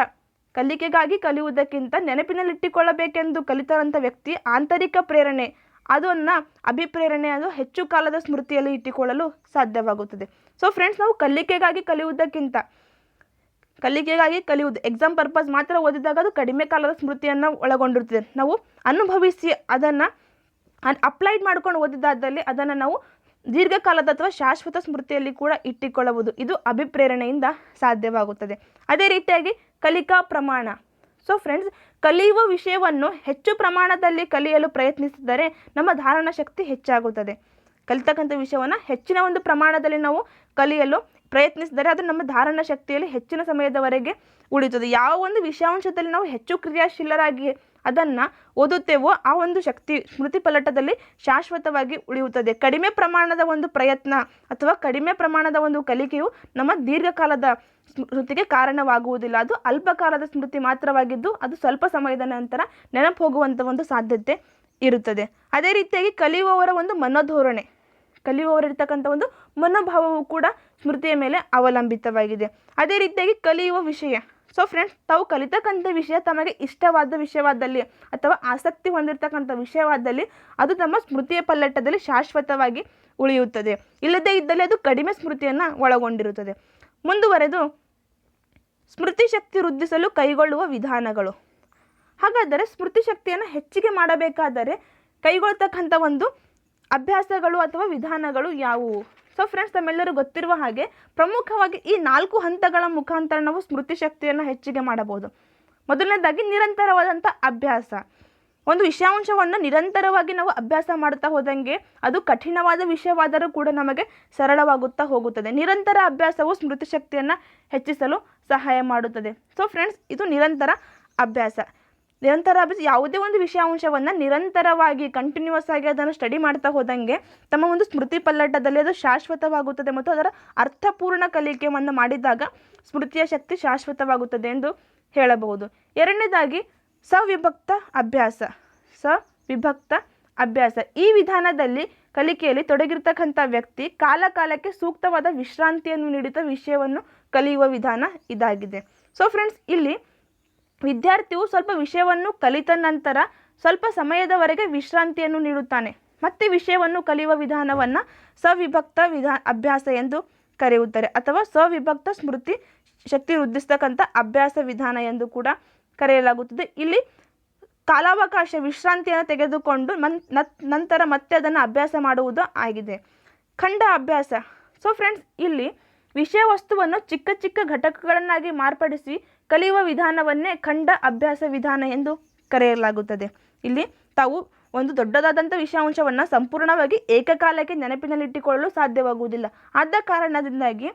Speaker 1: ಕಲಿಕೆಗಾಗಿ ಕಲಿಯುವುದಕ್ಕಿಂತ ನೆನಪಿನಲ್ಲಿಟ್ಟುಕೊಳ್ಳಬೇಕೆಂದು ಕಲಿತರಂಥ ವ್ಯಕ್ತಿ ಆಂತರಿಕ ಪ್ರೇರಣೆ. ಅದನ್ನು ಅಭಿಪ್ರೇರಣೆ ಅದು ಹೆಚ್ಚು ಕಾಲದ ಸ್ಮೃತಿಯಲ್ಲಿ ಇಟ್ಟುಕೊಳ್ಳಲು ಸಾಧ್ಯವಾಗುತ್ತದೆ. ಸೊ ಫ್ರೆಂಡ್ಸ್ ನಾವು ಕಲಿಕೆಗಾಗಿ ಕಲಿಯುವುದಕ್ಕಿಂತ, ಕಲಿಕೆಗಾಗಿ ಕಲಿಯುವುದು ಎಕ್ಸಾಮ್ ಪರ್ಪಸ್ ಮಾತ್ರ ಓದಿದಾಗ ಅದು ಕಡಿಮೆ ಕಾಲದ ಸ್ಮೃತಿಯನ್ನು ಒಳಗೊಂಡಿರುತ್ತದೆ. ನಾವು ಅನುಭವಿಸಿ ಅದನ್ನು ಅಪ್ಲೈಡ್ ಮಾಡ್ಕೊಂಡು ಓದಿದಾದಲ್ಲಿ ಅದನ್ನು ನಾವು ದೀರ್ಘಕಾಲದ ಅಥವಾ ಶಾಶ್ವತ ಸ್ಮೃತಿಯಲ್ಲಿ ಕೂಡ ಇಟ್ಟುಕೊಳ್ಳಬಹುದು. ಇದು ಅಭಿಪ್ರೇರಣೆಯಿಂದ ಸಾಧ್ಯವಾಗುತ್ತದೆ. ಅದೇ ರೀತಿಯಾಗಿ ಕಲಿಕಾ ಪ್ರಮಾಣ. ಸೊ ಫ್ರೆಂಡ್ಸ್ ಕಲಿಯುವ ವಿಷಯವನ್ನು ಹೆಚ್ಚು ಪ್ರಮಾಣದಲ್ಲಿ ಕಲಿಯಲು ಪ್ರಯತ್ನಿಸಿದರೆ ನಮ್ಮ ಧಾರಣಾ ಶಕ್ತಿ ಹೆಚ್ಚಾಗುತ್ತದೆ. ಕಲಿತಕ್ಕಂಥ ವಿಷಯವನ್ನು ಹೆಚ್ಚಿನ ಒಂದು ಪ್ರಮಾಣದಲ್ಲಿ ನಾವು ಕಲಿಯಲು ಪ್ರಯತ್ನಿಸಿದರೆ ಅದು ನಮ್ಮ ಧಾರಣಾ ಶಕ್ತಿಯಲ್ಲಿ ಹೆಚ್ಚಿನ ಸಮಯದವರೆಗೆ ಉಳಿಯುತ್ತದೆ ಯಾವ ಒಂದು ವಿಷಯಾಂಶದಲ್ಲಿ ನಾವು ಹೆಚ್ಚು ಕ್ರಿಯಾಶೀಲರಾಗಿ ಅದನ್ನು ಓದುತ್ತೇವೋ ಆ ಒಂದು ಶಕ್ತಿ ಸ್ಮೃತಿ ಪಲಟದಲ್ಲಿ ಶಾಶ್ವತವಾಗಿ ಉಳಿಯುತ್ತದೆ. ಕಡಿಮೆ ಪ್ರಮಾಣದ ಒಂದು ಪ್ರಯತ್ನ ಅಥವಾ ಕಡಿಮೆ ಪ್ರಮಾಣದ ಒಂದು ಕಲಿಕೆಯು ನಮ್ಮ ದೀರ್ಘಕಾಲದ ಸ್ಮೃತಿಗೆ ಕಾರಣವಾಗುವುದಿಲ್ಲ. ಅದು ಅಲ್ಪಕಾಲದ ಸ್ಮೃತಿ ಮಾತ್ರವಾಗಿದ್ದು ಅದು ಸ್ವಲ್ಪ ಸಮಯದ ನಂತರ ನೆನಪು ಹೋಗುವಂಥ ಒಂದು ಸಾಧ್ಯತೆ ಇರುತ್ತದೆ. ಅದೇ ರೀತಿಯಾಗಿ ಕಲಿಯುವವರ ಒಂದು ಮನೋಧೋರಣೆ ಕಲಿಯುವವರಿರ್ತಕ್ಕಂಥ ಒಂದು ಮನೋಭಾವವು ಕೂಡ ಸ್ಮೃತಿಯ ಮೇಲೆ ಅವಲಂಬಿತವಾಗಿದೆ. ಅದೇ ರೀತಿಯಾಗಿ ಕಲಿಯುವ ವಿಷಯ ಸೊ ಫ್ರೆಂಡ್ಸ್ ತಾವು ಕಲಿತಕ್ಕಂಥ ವಿಷಯ ತಮಗೆ ಇಷ್ಟವಾದ ವಿಷಯವಾದಲ್ಲಿ ಅಥವಾ ಆಸಕ್ತಿ ಹೊಂದಿರತಕ್ಕಂಥ ವಿಷಯವಾದಲ್ಲಿ ಅದು ನಮ್ಮ ಸ್ಮೃತಿಯ ಪಲ್ಲಟದಲ್ಲಿ ಶಾಶ್ವತವಾಗಿ ಉಳಿಯುತ್ತದೆ. ಇಲ್ಲದೇ ಇದ್ದಲ್ಲಿ ಅದು ಕಡಿಮೆ ಸ್ಮೃತಿಯನ್ನು ಒಳಗೊಂಡಿರುತ್ತದೆ. ಮುಂದುವರೆದು, ಸ್ಮೃತಿ ಶಕ್ತಿ ವೃದ್ಧಿಸಲು ಕೈಗೊಳ್ಳುವ ವಿಧಾನಗಳು. ಹಾಗಾದರೆ ಸ್ಮೃತಿ ಶಕ್ತಿಯನ್ನು ಹೆಚ್ಚಿಗೆ ಮಾಡಬೇಕಾದರೆ ಕೈಗೊಳ್ತಕ್ಕಂಥ ಒಂದು ಅಭ್ಯಾಸಗಳು ಅಥವಾ ವಿಧಾನಗಳು ಯಾವುವು? ಸೊ ಫ್ರೆಂಡ್ಸ್ ತಮ್ಮೆಲ್ಲರೂ ಗೊತ್ತಿರುವ ಹಾಗೆ ಪ್ರಮುಖವಾಗಿ ಈ ನಾಲ್ಕು ಹಂತಗಳ ಮುಖಾಂತರ ನಾವು ಸ್ಮೃತಿ ಶಕ್ತಿಯನ್ನು ಹೆಚ್ಚಿಗೆ ಮಾಡಬಹುದು. ಮೊದಲನೇದಾಗಿ ನಿರಂತರವಾದಂಥ ಅಭ್ಯಾಸ. ಒಂದು ವಿಷಯಾಂಶವನ್ನು ನಿರಂತರವಾಗಿ ನಾವು ಅಭ್ಯಾಸ ಮಾಡ್ತಾ ಹೋದಂಗೆ ಅದು ಕಠಿಣವಾದ ವಿಷಯವಾದರೂ ಕೂಡ ನಮಗೆ ಸರಳವಾಗುತ್ತಾ ಹೋಗುತ್ತದೆ. ನಿರಂತರ ಅಭ್ಯಾಸವು ಸ್ಮೃತಿ ಶಕ್ತಿಯನ್ನು ಹೆಚ್ಚಿಸಲು ಸಹಾಯ ಮಾಡುತ್ತದೆ. ಸೊ ಫ್ರೆಂಡ್ಸ್ ಇದು ನಿರಂತರ ಅಭ್ಯಾಸ. ನಿರಂತರ ಅಭ್ಯಾಸ ಯಾವುದೇ ಒಂದು ವಿಷಯಾಂಶವನ್ನು ನಿರಂತರವಾಗಿ ಕಂಟಿನ್ಯೂಸ್ ಆಗಿ ಅದನ್ನು ಸ್ಟಡಿ ಮಾಡ್ತಾ ಹೋದಂಗೆ ತಮ್ಮ ಒಂದು ಸ್ಮೃತಿ ಪಲ್ಲಟದಲ್ಲಿ ಅದು ಶಾಶ್ವತವಾಗುತ್ತದೆ ಮತ್ತು ಅದರ ಅರ್ಥಪೂರ್ಣ ಕಲಿಕೆಯನ್ನು ಮಾಡಿದಾಗ ಸ್ಮೃತಿಯ ಶಕ್ತಿ ಶಾಶ್ವತವಾಗುತ್ತದೆ ಎಂದು ಹೇಳಬಹುದು. ಎರಡನೇದಾಗಿ ಸವಿಭಕ್ತ ಅಭ್ಯಾಸ. ಸವಿಭಕ್ತ ಅಭ್ಯಾಸ. ಈ ವಿಧಾನದಲ್ಲಿ ಕಲಿಕೆಯಲ್ಲಿ ತೊಡಗಿರ್ತಕ್ಕಂಥ ವ್ಯಕ್ತಿ ಕಾಲ ಕಾಲಕ್ಕೆ ಸೂಕ್ತವಾದ ವಿಶ್ರಾಂತಿಯನ್ನು ನೀಡುತ್ತಾ ವಿಷಯವನ್ನು ಕಲಿಯುವ ವಿಧಾನ ಇದಾಗಿದೆ. ಸೊ ಫ್ರೆಂಡ್ಸ್ ಇಲ್ಲಿ ವಿದ್ಯಾರ್ಥಿಯು ಸ್ವಲ್ಪ ವಿಷಯವನ್ನು ಕಲಿತ ನಂತರ ಸ್ವಲ್ಪ ಸಮಯದವರೆಗೆ ವಿಶ್ರಾಂತಿಯನ್ನು ನೀಡುತ್ತಾನೆ. ಮತ್ತೆ ವಿಷಯವನ್ನು ಕಲಿಯುವ ವಿಧಾನವನ್ನು ಸವಿಭಕ್ತ ವಿಧಾ, ಅಭ್ಯಾಸ ಎಂದು ಕರೆಯುತ್ತಾರೆ. ಅಥವಾ ಸವಿಭಕ್ತ ಸ್ಮೃತಿ ಶಕ್ತಿ ವೃದ್ಧಿಸ್ತಕ್ಕಂಥ ಅಭ್ಯಾಸ ವಿಧಾನ ಎಂದು ಕೂಡ ಕರೆಯಲಾಗುತ್ತದೆ. ಇಲ್ಲಿ ಕಾಲಾವಕಾಶ ವಿಶ್ರಾಂತಿಯನ್ನು ತೆಗೆದುಕೊಂಡು ನಂತರ ಮತ್ತೆ ಅದನ್ನು ಅಭ್ಯಾಸ ಮಾಡುವುದು ಆಗಿದೆ. ಖಂಡ ಅಭ್ಯಾಸ. ಸೊ ಫ್ರೆಂಡ್ಸ್ ಇಲ್ಲಿ ವಿಷಯ ವಸ್ತುವನ್ನು ಚಿಕ್ಕ ಚಿಕ್ಕ ಘಟಕಗಳನ್ನಾಗಿ ಮಾರ್ಪಡಿಸಿ ಕಲಿಯುವ ವಿಧಾನವನ್ನೇ ಖಂಡ ಅಭ್ಯಾಸ ವಿಧಾನ ಎಂದು ಕರೆಯಲಾಗುತ್ತದೆ. ಇಲ್ಲಿ ತಾವು ಒಂದು ದೊಡ್ಡದಾದಂಥ ವಿಷಯಾಂಶವನ್ನು ಸಂಪೂರ್ಣವಾಗಿ ಏಕಕಾಲಕ್ಕೆ ನೆನಪಿನಲ್ಲಿಟ್ಟುಕೊಳ್ಳಲು ಸಾಧ್ಯವಾಗುವುದಿಲ್ಲ. ಆದ ಕಾರಣದಿಂದಾಗಿ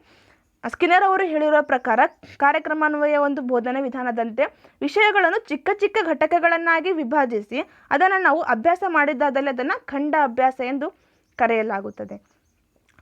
Speaker 1: ಸ್ಕಿನರ್ ಅವರು ಹೇಳಿರುವ ಪ್ರಕಾರ ಕಾರ್ಯಕ್ರಮಾನ್ವಯ ಒಂದು ಬೋಧನೆ ವಿಧಾನದಂತೆ ವಿಷಯಗಳನ್ನು ಚಿಕ್ಕ ಚಿಕ್ಕ ಘಟಕಗಳನ್ನಾಗಿ ವಿಭಜಿಸಿ ಅದನ್ನು ನಾವು ಅಭ್ಯಾಸ ಮಾಡಿದ್ದಾದಲ್ಲಿ ಅದನ್ನು ಖಂಡ ಅಭ್ಯಾಸ ಎಂದು ಕರೆಯಲಾಗುತ್ತದೆ.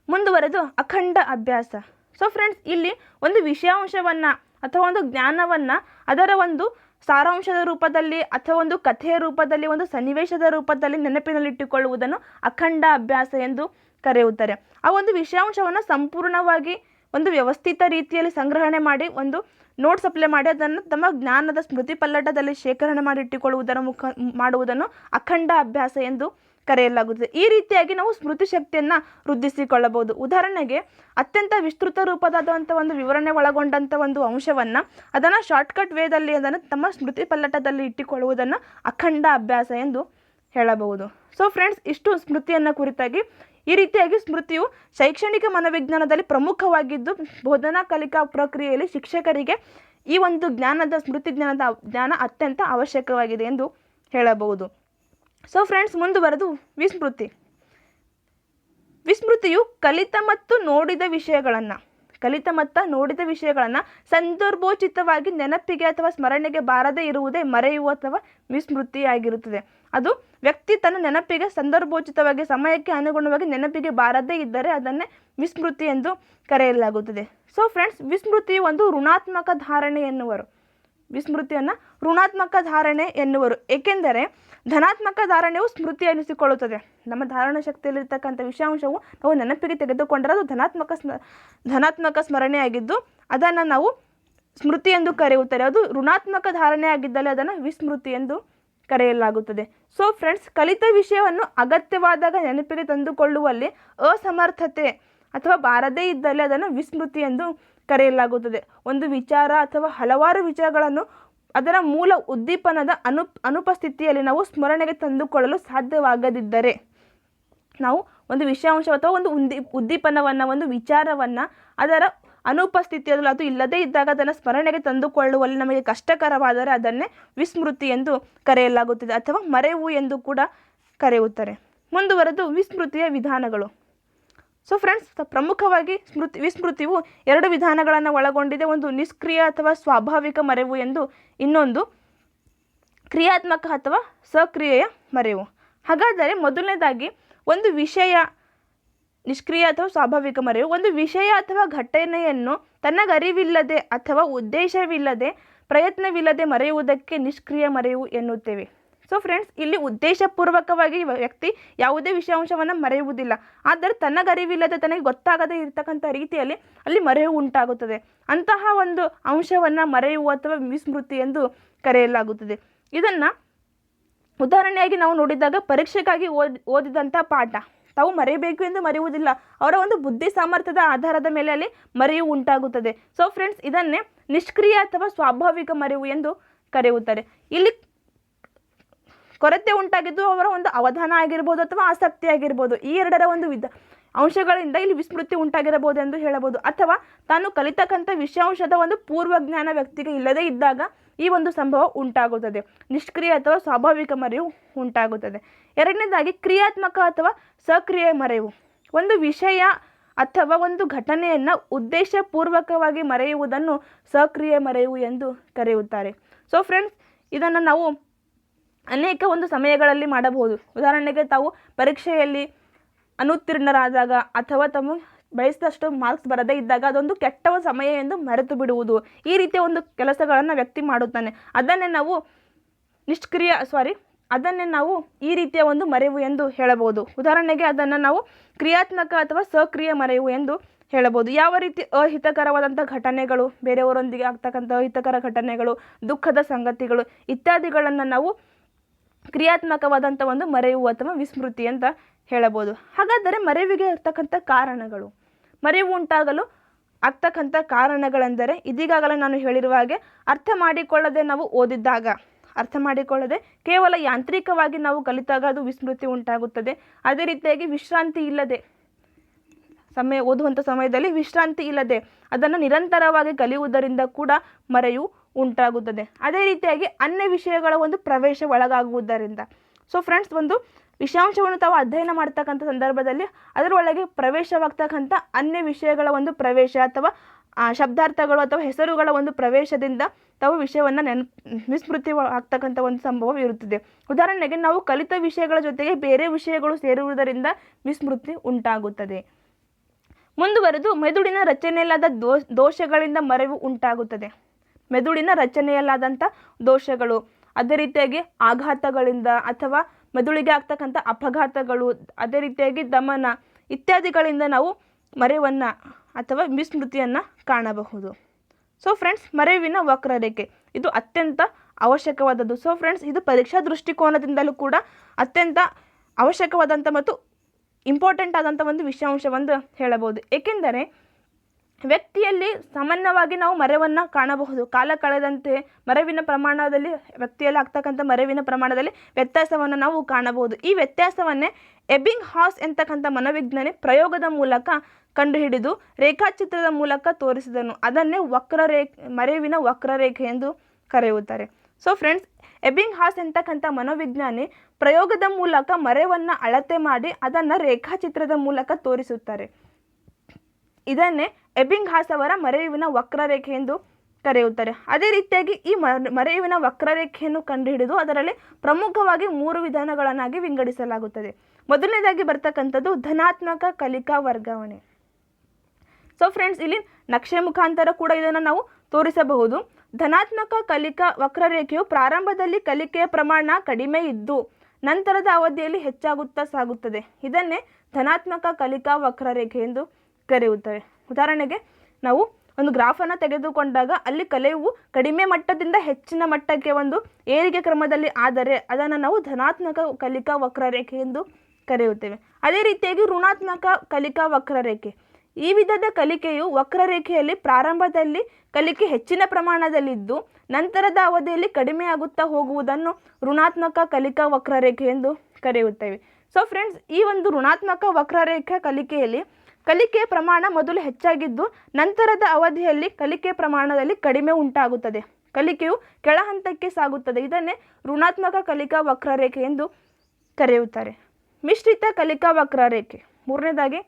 Speaker 1: ಮುಂದುವರೆದು ಅಖಂಡ ಅಭ್ಯಾಸ. ಸೊ ಫ್ರೆಂಡ್ಸ್ ಇಲ್ಲಿ ಒಂದು ವಿಷಯಾಂಶವನ್ನು ಅಥವಾ ಒಂದು ಜ್ಞಾನವನ್ನು ಅದರ ಒಂದು ಸಾರಾಂಶದ ರೂಪದಲ್ಲಿ ಅಥವಾ ಒಂದು ಕಥೆಯ ರೂಪದಲ್ಲಿ, ಒಂದು ಸನ್ನಿವೇಶದ ರೂಪದಲ್ಲಿ ನೆನಪಿನಲ್ಲಿಟ್ಟುಕೊಳ್ಳುವುದನ್ನು ಅಖಂಡ ಅಭ್ಯಾಸ ಎಂದು ಕರೆಯುತ್ತಾರೆ. ಆ ಒಂದು ವಿಷಯಾಂಶವನ್ನು ಸಂಪೂರ್ಣವಾಗಿ ಒಂದು ವ್ಯವಸ್ಥಿತ ರೀತಿಯಲ್ಲಿ ಸಂಗ್ರಹಣೆ ಮಾಡಿ, ಒಂದು ನೋಟ್ ಸಪ್ಲೈ ಮಾಡಿ, ಅದನ್ನು ತಮ್ಮ ಜ್ಞಾನದ ಸ್ಮೃತಿ ಪಲ್ಲಟದಲ್ಲಿ ಶೇಖರಣೆ ಮಾಡಿಟ್ಟುಕೊಳ್ಳುವುದರ ಮುಖ, ಮಾಡುವುದನ್ನು ಅಖಂಡ ಅಭ್ಯಾಸ ಎಂದು ಕರೆಯಲಾಗುತ್ತದೆ. ಈ ರೀತಿಯಾಗಿ ನಾವು ಸ್ಮೃತಿ ಶಕ್ತಿಯನ್ನು ವೃದ್ಧಿಸಿಕೊಳ್ಳಬಹುದು. ಉದಾಹರಣೆಗೆ ಅತ್ಯಂತ ವಿಸ್ತೃತ ರೂಪದಾದಂಥ ಒಂದು ವಿವರಣೆ ಒಳಗೊಂಡಂಥ ಒಂದು ಅಂಶವನ್ನು ಅದನ್ನು ಶಾರ್ಟ್ಕಟ್ ವೇದಲ್ಲಿ ಅದನ್ನು ತಮ್ಮ ಸ್ಮೃತಿ ಪಲ್ಲಟದಲ್ಲಿ ಇಟ್ಟುಕೊಳ್ಳುವುದನ್ನು ಅಖಂಡ ಅಭ್ಯಾಸ ಎಂದು ಹೇಳಬಹುದು. ಸೊ ಫ್ರೆಂಡ್ಸ್ ಇಷ್ಟು ಸ್ಮೃತಿಯನ್ನು ಕುರಿತಾಗಿ. ಈ ರೀತಿಯಾಗಿ ಸ್ಮೃತಿಯು ಶೈಕ್ಷಣಿಕ ಮನೋವಿಜ್ಞಾನದಲ್ಲಿ ಪ್ರಮುಖವಾಗಿದ್ದು, ಬೋಧನಾ ಕಲಿಕಾ ಪ್ರಕ್ರಿಯೆಯಲ್ಲಿ ಶಿಕ್ಷಕರಿಗೆ ಈ ಒಂದು ಜ್ಞಾನದ, ಸ್ಮೃತಿ ಜ್ಞಾನದ ಜ್ಞಾನ ಅತ್ಯಂತ ಅವಶ್ಯಕವಾಗಿದೆ ಎಂದು ಹೇಳಬಹುದು. ಸೊ ಫ್ರೆಂಡ್ಸ್ ಮುಂದುವರೆದು ವಿಸ್ಮೃತಿ. ವಿಸ್ಮೃತಿಯು ಕಲಿತ ಮತ್ತು ನೋಡಿದ ವಿಷಯಗಳನ್ನು. ಕಲಿತ ಮತ್ತು ನೋಡಿದ ವಿಷಯಗಳನ್ನು ಸಂದರ್ಭೋಚಿತವಾಗಿ ನೆನಪಿಗೆ ಅಥವಾ ಸ್ಮರಣೆಗೆ ಬಾರದೇ ಇರುವುದೇ ಮರೆಯುವ ಅಥವಾ ವಿಸ್ಮೃತಿಯಾಗಿರುತ್ತದೆ. ಅದು ವ್ಯಕ್ತಿ ತನ್ನ ನೆನಪಿಗೆ ಸಂದರ್ಭೋಚಿತವಾಗಿ, ಸಮಯಕ್ಕೆ ಅನುಗುಣವಾಗಿ ನೆನಪಿಗೆ ಬಾರದೇ ಇದ್ದರೆ ಅದನ್ನೇ ವಿಸ್ಮೃತಿ ಎಂದು ಕರೆಯಲಾಗುತ್ತದೆ. ಸೊ ಫ್ರೆಂಡ್ಸ್ ವಿಸ್ಮೃತಿಯು ಒಂದು ಋಣಾತ್ಮಕ ಧಾರಣೆ ಎನ್ನುವರು. ವಿಸ್ಮೃತಿಯನ್ನು ಋಣಾತ್ಮಕ ಧಾರಣೆ ಎನ್ನುವರು. ಏಕೆಂದರೆ ಧನಾತ್ಮಕ ಧಾರಣೆಯು ಸ್ಮೃತಿ ಎನಿಸಿಕೊಳ್ಳುತ್ತದೆ. ನಮ್ಮ ಧಾರಣ ಶಕ್ತಿಯಲ್ಲಿರ್ತಕ್ಕಂಥ ವಿಷಾಂಶವು ನಾವು ನೆನಪಿಗೆ ತೆಗೆದುಕೊಂಡರೆ ಅದು ಧನಾತ್ಮಕ ಸ್ಮ, ಧನಾತ್ಮಕ ಸ್ಮರಣೆಯಾಗಿದ್ದು ಅದನ್ನು ನಾವು ಸ್ಮೃತಿ ಎಂದು ಕರೆಯುತ್ತಾರೆ. ಅದು ಋಣಾತ್ಮಕ ಧಾರಣೆ ಆಗಿದ್ದಲ್ಲಿ ಅದನ್ನು ವಿಸ್ಮೃತಿ ಎಂದು ಕರೆಯಲಾಗುತ್ತದೆ. ಸೊ ಫ್ರೆಂಡ್ಸ್ ಕಲಿತ ವಿಷಯವನ್ನು ಅಗತ್ಯವಾದಾಗ ನೆನಪಿಗೆ ತಂದುಕೊಳ್ಳುವಲ್ಲಿ ಅಸಮರ್ಥತೆ ಅಥವಾ ಬಾರದೇ ಇದ್ದಲ್ಲಿ ಅದನ್ನು ವಿಸ್ಮೃತಿ ಎಂದು ಕರೆಯಲಾಗುತ್ತದೆ. ಒಂದು ವಿಚಾರ ಅಥವಾ ಹಲವಾರು ವಿಚಾರಗಳನ್ನು ಅದರ ಮೂಲ ಉದ್ದೀಪನದ ಅನು, ಅನುಪಸ್ಥಿತಿಯಲ್ಲಿ ನಾವು ಸ್ಮರಣೆಗೆ ತಂದುಕೊಳ್ಳಲು ಸಾಧ್ಯವಾಗದಿದ್ದರೆ ನಾವು ಒಂದು ವಿಷಯಾಂಶ ಅಥವಾ ಒಂದು ಉದ್ದಿ ಉದ್ದೀಪನವನ್ನು, ಒಂದು ವಿಚಾರವನ್ನು ಅದರ ಅನುಪಸ್ಥಿತಿಯಲ್ಲಿ ಅದು ಇಲ್ಲದೇ ಇದ್ದಾಗ ಅದನ್ನು ಸ್ಮರಣೆಗೆ ತಂದುಕೊಳ್ಳುವಲ್ಲಿ ನಮಗೆ ಕಷ್ಟಕರವಾದರೆ ಅದನ್ನೇ ವಿಸ್ಮೃತಿ ಎಂದು ಕರೆಯಲಾಗುತ್ತದೆ ಅಥವಾ ಮರೆವು ಎಂದು ಕೂಡ ಕರೆಯುತ್ತಾರೆ. ಮುಂದುವರೆದು ವಿಸ್ಮೃತಿಯ ವಿಧಾನಗಳು. ಸೊ ಫ್ರೆಂಡ್ಸ್ ಪ್ರಮುಖವಾಗಿ ಸ್ಮೃತಿ, ವಿಸ್ಮೃತಿಯು ಎರಡು ವಿಧಾನಗಳನ್ನು ಒಳಗೊಂಡಿದೆ. ಒಂದು ನಿಷ್ಕ್ರಿಯ ಅಥವಾ ಸ್ವಾಭಾವಿಕ ಮರೆವು ಎಂದು ಇನ್ನೊಂದು ಕ್ರಿಯಾತ್ಮಕ ಅಥವಾ ಸಕ್ರಿಯೆಯ ಮರೆವು. ಹಾಗಾದರೆ ಮೊದಲನೇದಾಗಿ ಒಂದು ವಿಷಯ ನಿಷ್ಕ್ರಿಯ ಅಥವಾ ಸ್ವಾಭಾವಿಕ ಮರೆವು. ಒಂದು ವಿಷಯ ಅಥವಾ ಘಟನೆಯನ್ನು ತನ್ನಗರಿವಿಲ್ಲದೆ ಅಥವಾ ಉದ್ದೇಶವಿಲ್ಲದೆ, ಪ್ರಯತ್ನವಿಲ್ಲದೆ ಮರೆಯುವುದಕ್ಕೆ ನಿಷ್ಕ್ರಿಯ ಮರೆವು ಎನ್ನುತ್ತೇವೆ. ಸೊ ಫ್ರೆಂಡ್ಸ್ ಇಲ್ಲಿ ಉದ್ದೇಶಪೂರ್ವಕವಾಗಿ ವ್ಯಕ್ತಿ ಯಾವುದೇ ವಿಷಯಾಂಶವನ್ನು ಮರೆಯುವುದಿಲ್ಲ. ಆದರೆ ತನಗರಿವಿಲ್ಲದೆ ತನಗೆ ಗೊತ್ತಾಗದೇ ಇರತಕ್ಕಂಥ ರೀತಿಯಲ್ಲಿ ಅಲ್ಲಿ ಮರೆಯು ಉಂಟಾಗುತ್ತದೆ. ಅಂತಹ ಒಂದು ಅಂಶವನ್ನು ಮರೆಯುವ ಅಥವಾ ವಿಸ್ಮೃತಿ ಎಂದು ಕರೆಯಲಾಗುತ್ತದೆ. ಇದನ್ನು ಉದಾಹರಣೆಯಾಗಿ ನಾವು ನೋಡಿದಾಗ ಪರೀಕ್ಷೆಗಾಗಿ ಓದ್ ಓದಿದಂಥ ಪಾಠ. ತಾವು ಮರೆಯಬೇಕು ಎಂದು ಮರೆಯುವುದಿಲ್ಲ. ಅವರ ಒಂದು ಬುದ್ಧಿ ಸಾಮರ್ಥ್ಯದ ಆಧಾರದ ಮೇಲೆ ಅಲ್ಲಿ ಮರೆಯು ಉಂಟಾಗುತ್ತದೆ. ಸೊ ಫ್ರೆಂಡ್ಸ್ ಇದನ್ನೇ ನಿಷ್ಕ್ರಿಯ ಅಥವಾ ಸ್ವಾಭಾವಿಕ ಮರೆವು ಎಂದು ಕರೆಯುತ್ತಾರೆ. ಇಲ್ಲಿ ಕೊರತೆ ಉಂಟಾಗಿದ್ದು ಅವರ ಒಂದು ಅವಧಾನ ಆಗಿರ್ಬೋದು ಅಥವಾ ಆಸಕ್ತಿ ಆಗಿರ್ಬೋದು. ಈ ಎರಡರ ಒಂದು ವಿಧ ಅಂಶಗಳಿಂದ ಇಲ್ಲಿ ವಿಸ್ಮೃತಿ ಉಂಟಾಗಿರಬಹುದು ಎಂದು ಹೇಳಬಹುದು. ಅಥವಾ ತಾನು ಕಲಿತಕ್ಕಂಥ ವಿಷಯಾಂಶದ ಒಂದು ಪೂರ್ವಜ್ಞಾನ ವ್ಯಕ್ತಿಗೆ ಇಲ್ಲದೇ ಇದ್ದಾಗ ಈ ಒಂದು ಸಂಭವ ಉಂಟಾಗುತ್ತದೆ. ನಿಷ್ಕ್ರಿಯ ಅಥವಾ ಸ್ವಾಭಾವಿಕ ಮರೆಯು ಉಂಟಾಗುತ್ತದೆ. ಎರಡನೇದಾಗಿ ಕ್ರಿಯಾತ್ಮಕ ಅಥವಾ ಸಕ್ರಿಯ ಮರೆಯು ಒಂದು ವಿಷಯ ಅಥವಾ ಒಂದು ಘಟನೆಯನ್ನು ಉದ್ದೇಶಪೂರ್ವಕವಾಗಿ ಮರೆಯುವುದನ್ನು ಸಕ್ರಿಯ ಮರೆಯು ಎಂದು ಕರೆಯುತ್ತಾರೆ. ಸೊ ಫ್ರೆಂಡ್ಸ್ ಇದನ್ನು ನಾವು ಅನೇಕ ಒಂದು ಸಮಯಗಳಲ್ಲಿ ಮಾಡಬಹುದು. ಉದಾಹರಣೆಗೆ ತಾವು ಪರೀಕ್ಷೆಯಲ್ಲಿ ಅನುತ್ತೀರ್ಣರಾದಾಗ ಅಥವಾ ತಮ್ಮ ಬಯಸಿದಷ್ಟು ಮಾರ್ಕ್ಸ್ ಬರದೇ ಇದ್ದಾಗ ಅದೊಂದು ಕೆಟ್ಟ ಸಮಯ ಎಂದು ಮರೆತು ಬಿಡುವುದು. ಈ ರೀತಿಯ ಒಂದು ಕೆಲಸಗಳನ್ನು ವ್ಯಕ್ತಿ ಮಾಡುತ್ತಾನೆ. ಅದನ್ನೇ ನಾವು ನಿಷ್ಕ್ರಿಯ ಸಾರಿ ಅದನ್ನೇ ನಾವು ಈ ರೀತಿಯ ಒಂದು ಮರೆವು ಎಂದು ಹೇಳಬಹುದು. ಉದಾಹರಣೆಗೆ ಅದನ್ನು ನಾವು ಕ್ರಿಯಾತ್ಮಕ ಅಥವಾ ಸಕ್ರಿಯ ಮರೆವು ಎಂದು ಹೇಳಬಹುದು. ಯಾವ ರೀತಿ ಅಹಿತಕರವಾದಂಥ ಘಟನೆಗಳು, ಬೇರೆಯವರೊಂದಿಗೆ ಆಗ್ತಕ್ಕಂಥ ಅಹಿತಕರ ಘಟನೆಗಳು, ದುಃಖದ ಸಂಗತಿಗಳು ಇತ್ಯಾದಿಗಳನ್ನು ನಾವು ಕ್ರಿಯಾತ್ಮಕವಾದಂಥ ಒಂದು ಮರೆಯು ಅಥವಾ ವಿಸ್ಮೃತಿ ಅಂತ ಹೇಳಬಹುದು. ಹಾಗಾದರೆ ಮರೆವಿಗೆ ಇರ್ತಕ್ಕಂಥ ಕಾರಣಗಳು. ಮರೆವು ಉಂಟಾಗಲು ಆಗ್ತಕ್ಕಂಥ ಕಾರಣಗಳೆಂದರೆ ಇದೀಗಾಗಲೇ ನಾನು ಹೇಳಿರುವ ಹಾಗೆ ಅರ್ಥ ಮಾಡಿಕೊಳ್ಳದೆ ನಾವು ಓದಿದ್ದಾಗ, ಅರ್ಥ ಮಾಡಿಕೊಳ್ಳದೆ ಕೇವಲ ಯಾಂತ್ರಿಕವಾಗಿ ನಾವು ಕಲಿತಾಗ ಅದು ವಿಸ್ಮೃತಿ ಉಂಟಾಗುತ್ತದೆ. ಅದೇ ರೀತಿಯಾಗಿ ವಿಶ್ರಾಂತಿ ಇಲ್ಲದೆ, ಸಮಯ, ಓದುವಂಥ ಸಮಯದಲ್ಲಿ ವಿಶ್ರಾಂತಿ ಇಲ್ಲದೆ ಅದನ್ನು ನಿರಂತರವಾಗಿ ಕಲಿಯುವುದರಿಂದ ಕೂಡ ಮರೆಯು ಉಂಟಾಗುತ್ತದೆ. ಅದೇ ರೀತಿಯಾಗಿ ಅನ್ಯ ವಿಷಯಗಳ ಒಂದು ಪ್ರವೇಶ ಒಳಗಾಗುವುದರಿಂದ. ಸೊ ಫ್ರೆಂಡ್ಸ್ ಒಂದು ವಿಷಯಾಂಶವನ್ನು ತಾವು ಅಧ್ಯಯನ ಮಾಡ್ತಕ್ಕಂಥ ಸಂದರ್ಭದಲ್ಲಿ ಅದರೊಳಗೆ ಪ್ರವೇಶವಾಗ್ತಕ್ಕಂಥ ಅನ್ಯ ವಿಷಯಗಳ ಒಂದು ಪ್ರವೇಶ ಅಥವಾ ಶಬ್ದಾರ್ಥಗಳು ಅಥವಾ ಹೆಸರುಗಳ ಒಂದು ಪ್ರವೇಶದಿಂದ ತಾವು ವಿಷಯವನ್ನು ನೆನ್, ವಿಸ್ಮೃತಿ ಆಗ್ತಕ್ಕಂಥ ಒಂದು ಸಂಭವ ಇರುತ್ತದೆ. ಉದಾಹರಣೆಗೆ ನಾವು ಕಲಿತ ವಿಷಯಗಳ ಜೊತೆಗೆ ಬೇರೆ ವಿಷಯಗಳು ಸೇರುವುದರಿಂದ ವಿಸ್ಮೃತಿ ಉಂಟಾಗುತ್ತದೆ. ಮುಂದುವರೆದು ಮೆದುಳಿನ ರಚನೆಯಲ್ಲಾದ ದೋ, ದೋಷಗಳಿಂದ ಮರೆವು ಉಂಟಾಗುತ್ತದೆ. ಮೆದುಳಿನ ರಚನೆಯಲ್ಲಾದಂಥ ದೋಷಗಳು, ಅದೇ ರೀತಿಯಾಗಿ ಆಘಾತಗಳಿಂದ ಅಥವಾ ಮೆದುಳಿಗೆ ಆಗ್ತಕ್ಕಂಥ ಅಪಘಾತಗಳು, ಅದೇ ರೀತಿಯಾಗಿ ದಮನ ಇತ್ಯಾದಿಗಳಿಂದ ನಾವು ಮರೆವನ್ನು ಅಥವಾ ವಿಸ್ಮೃತಿಯನ್ನು ಕಾಣಬಹುದು. ಸೊ ಫ್ರೆಂಡ್ಸ್ ಮರೆವಿನ ವಕ್ರರೇಖೆ. ಇದು ಅತ್ಯಂತ ಅವಶ್ಯಕವಾದದ್ದು. ಸೊ ಫ್ರೆಂಡ್ಸ್ ಇದು ಪರೀಕ್ಷಾ ದೃಷ್ಟಿಕೋನದಿಂದಲೂ ಕೂಡ ಅತ್ಯಂತ ಅವಶ್ಯಕವಾದಂಥ ಮತ್ತು ಇಂಪಾರ್ಟೆಂಟ್ ಆದಂಥ ಒಂದು ವಿಷಯಾಂಶವೆಂದು ಹೇಳಬಹುದು. ಏಕೆಂದರೆ ವ್ಯಕ್ತಿಯಲ್ಲಿ ಸಾಮಾನ್ಯವಾಗಿ ನಾವು ಮರವನ್ನು ಕಾಣಬಹುದು. ಕಾಲ ಕಳೆದಂತೆ ಮರವಿನ ಪ್ರಮಾಣದಲ್ಲಿ, ವ್ಯಕ್ತಿಯಲ್ಲಿ ಆಗ್ತಕ್ಕಂಥ ಮರವಿನ ಪ್ರಮಾಣದಲ್ಲಿ ವ್ಯತ್ಯಾಸವನ್ನು ನಾವು ಕಾಣಬಹುದು. ಈ ವ್ಯತ್ಯಾಸವನ್ನೇ ಎಬಿಂಗ್ ಹಾಸ್ ಎಂತಕ್ಕಂಥ ಮನೋವಿಜ್ಞಾನಿ ಪ್ರಯೋಗದ ಮೂಲಕ ಕಂಡುಹಿಡಿದು ರೇಖಾಚಿತ್ರದ ಮೂಲಕ ತೋರಿಸಿದನು. ಅದನ್ನೇ ವಕ್ರರೇ, ಮರೆವಿನ ವಕ್ರರೇಖೆ ಎಂದು ಕರೆಯುತ್ತಾರೆ. ಸೊ ಫ್ರೆಂಡ್ಸ್ ಎಬಿಂಗ್ ಹಾಸ್ ಎಂತಕ್ಕಂಥ ಮನೋವಿಜ್ಞಾನಿ ಪ್ರಯೋಗದ ಮೂಲಕ ಮರೆವನ್ನು ಅಳತೆ ಮಾಡಿ ಅದನ್ನು ರೇಖಾಚಿತ್ರದ ಮೂಲಕ ತೋರಿಸುತ್ತಾರೆ. ಇದನ್ನೇ ಎಬಿಂಗ್ ಹಾಸ್ ಅವರ ಮರೆಯುವಿನ ವಕ್ರರೇಖೆ ಎಂದು ಕರೆಯುತ್ತಾರೆ. ಅದೇ ರೀತಿಯಾಗಿ ಈ ಮರೆಯುವಿನ ವಕ್ರರೇಖೆಯನ್ನು ಕಂಡುಹಿಡಿದು ಅದರಲ್ಲಿ ಪ್ರಮುಖವಾಗಿ ಮೂರು ವಿಧಾನಗಳನ್ನಾಗಿ ವಿಂಗಡಿಸಲಾಗುತ್ತದೆ. ಮೊದಲನೇದಾಗಿ ಬರ್ತಕ್ಕಂಥದ್ದು ಧನಾತ್ಮಕ ಕಲಿಕಾ ವರ್ಗಾವಣೆ. ಸೊ ಫ್ರೆಂಡ್ಸ್ ಇಲ್ಲಿ ನಕ್ಷೆ ಮುಖಾಂತರ ಕೂಡ ಇದನ್ನು ನಾವು ತೋರಿಸಬಹುದು. ಧನಾತ್ಮಕ ಕಲಿಕಾ ವಕ್ರರೇಖೆಯು ಪ್ರಾರಂಭದಲ್ಲಿ ಕಲಿಕೆಯ ಪ್ರಮಾಣ ಕಡಿಮೆ ಇದ್ದು ನಂತರದ ಅವಧಿಯಲ್ಲಿ ಹೆಚ್ಚಾಗುತ್ತಾ ಸಾಗುತ್ತದೆ. ಇದನ್ನೇ ಧನಾತ್ಮಕ ಕಲಿಕಾ ವಕ್ರರೇಖೆ ಎಂದು ಕರೆಯುತ್ತೇವೆ ಉದಾಹರಣೆಗೆ ನಾವು ಒಂದು ಗ್ರಾಫನ್ನು ತೆಗೆದುಕೊಂಡಾಗ ಅಲ್ಲಿ ಕಲೆಯು ಕಡಿಮೆ ಮಟ್ಟದಿಂದ ಹೆಚ್ಚಿನ ಮಟ್ಟಕ್ಕೆ ಒಂದು ಏರಿಕೆ ಕ್ರಮದಲ್ಲಿ ಆದರೆ ಅದನ್ನು ನಾವು ಧನಾತ್ಮಕ ಕಲಿಕಾ ವಕ್ರರೇಖೆ ಎಂದು ಕರೆಯುತ್ತೇವೆ. ಅದೇ ರೀತಿಯಾಗಿ ಋಣಾತ್ಮಕ ಕಲಿಕಾ ವಕ್ರರೇಖೆ. ಈ ವಿಧದ ಕಲಿಕೆಯು ವಕ್ರರೇಖೆಯಲ್ಲಿ ಪ್ರಾರಂಭದಲ್ಲಿ ಕಲಿಕೆ ಹೆಚ್ಚಿನ ಪ್ರಮಾಣದಲ್ಲಿದ್ದು, ನಂತರದ ಅವಧಿಯಲ್ಲಿ ಕಡಿಮೆಯಾಗುತ್ತಾ ಹೋಗುವುದನ್ನು ಋಣಾತ್ಮಕ ಕಲಿಕಾ ವಕ್ರರೇಖೆ ಎಂದು ಕರೆಯುತ್ತೇವೆ. ಸೊ ಫ್ರೆಂಡ್ಸ್ ಈ ಒಂದು ಋಣಾತ್ಮಕ ವಕ್ರರೇಖೆ ಕಲಿಕೆಯಲ್ಲಿ ಕಲಿಕೆಯ ಪ್ರಮಾಣ ಮೊದಲು ಹೆಚ್ಚಾಗಿದ್ದು ನಂತರದ ಅವಧಿಯಲ್ಲಿ ಕಲಿಕೆ ಪ್ರಮಾಣದಲ್ಲಿ ಕಡಿಮೆ ಉಂಟಾಗುತ್ತದೆ. ಕಲಿಕೆಯು ಕೆಳ ಹಂತಕ್ಕೆ ಸಾಗುತ್ತದೆ. ಇದನ್ನೇ ಋಣಾತ್ಮಕ ಕಲಿಕಾ ವಕ್ರರೇಖೆ ಎಂದು ಕರೆಯುತ್ತಾರೆ. ಮಿಶ್ರಿತ ಕಲಿಕಾ ವಕ್ರರೇಖೆ. ಮೂರನೇದಾಗಿ,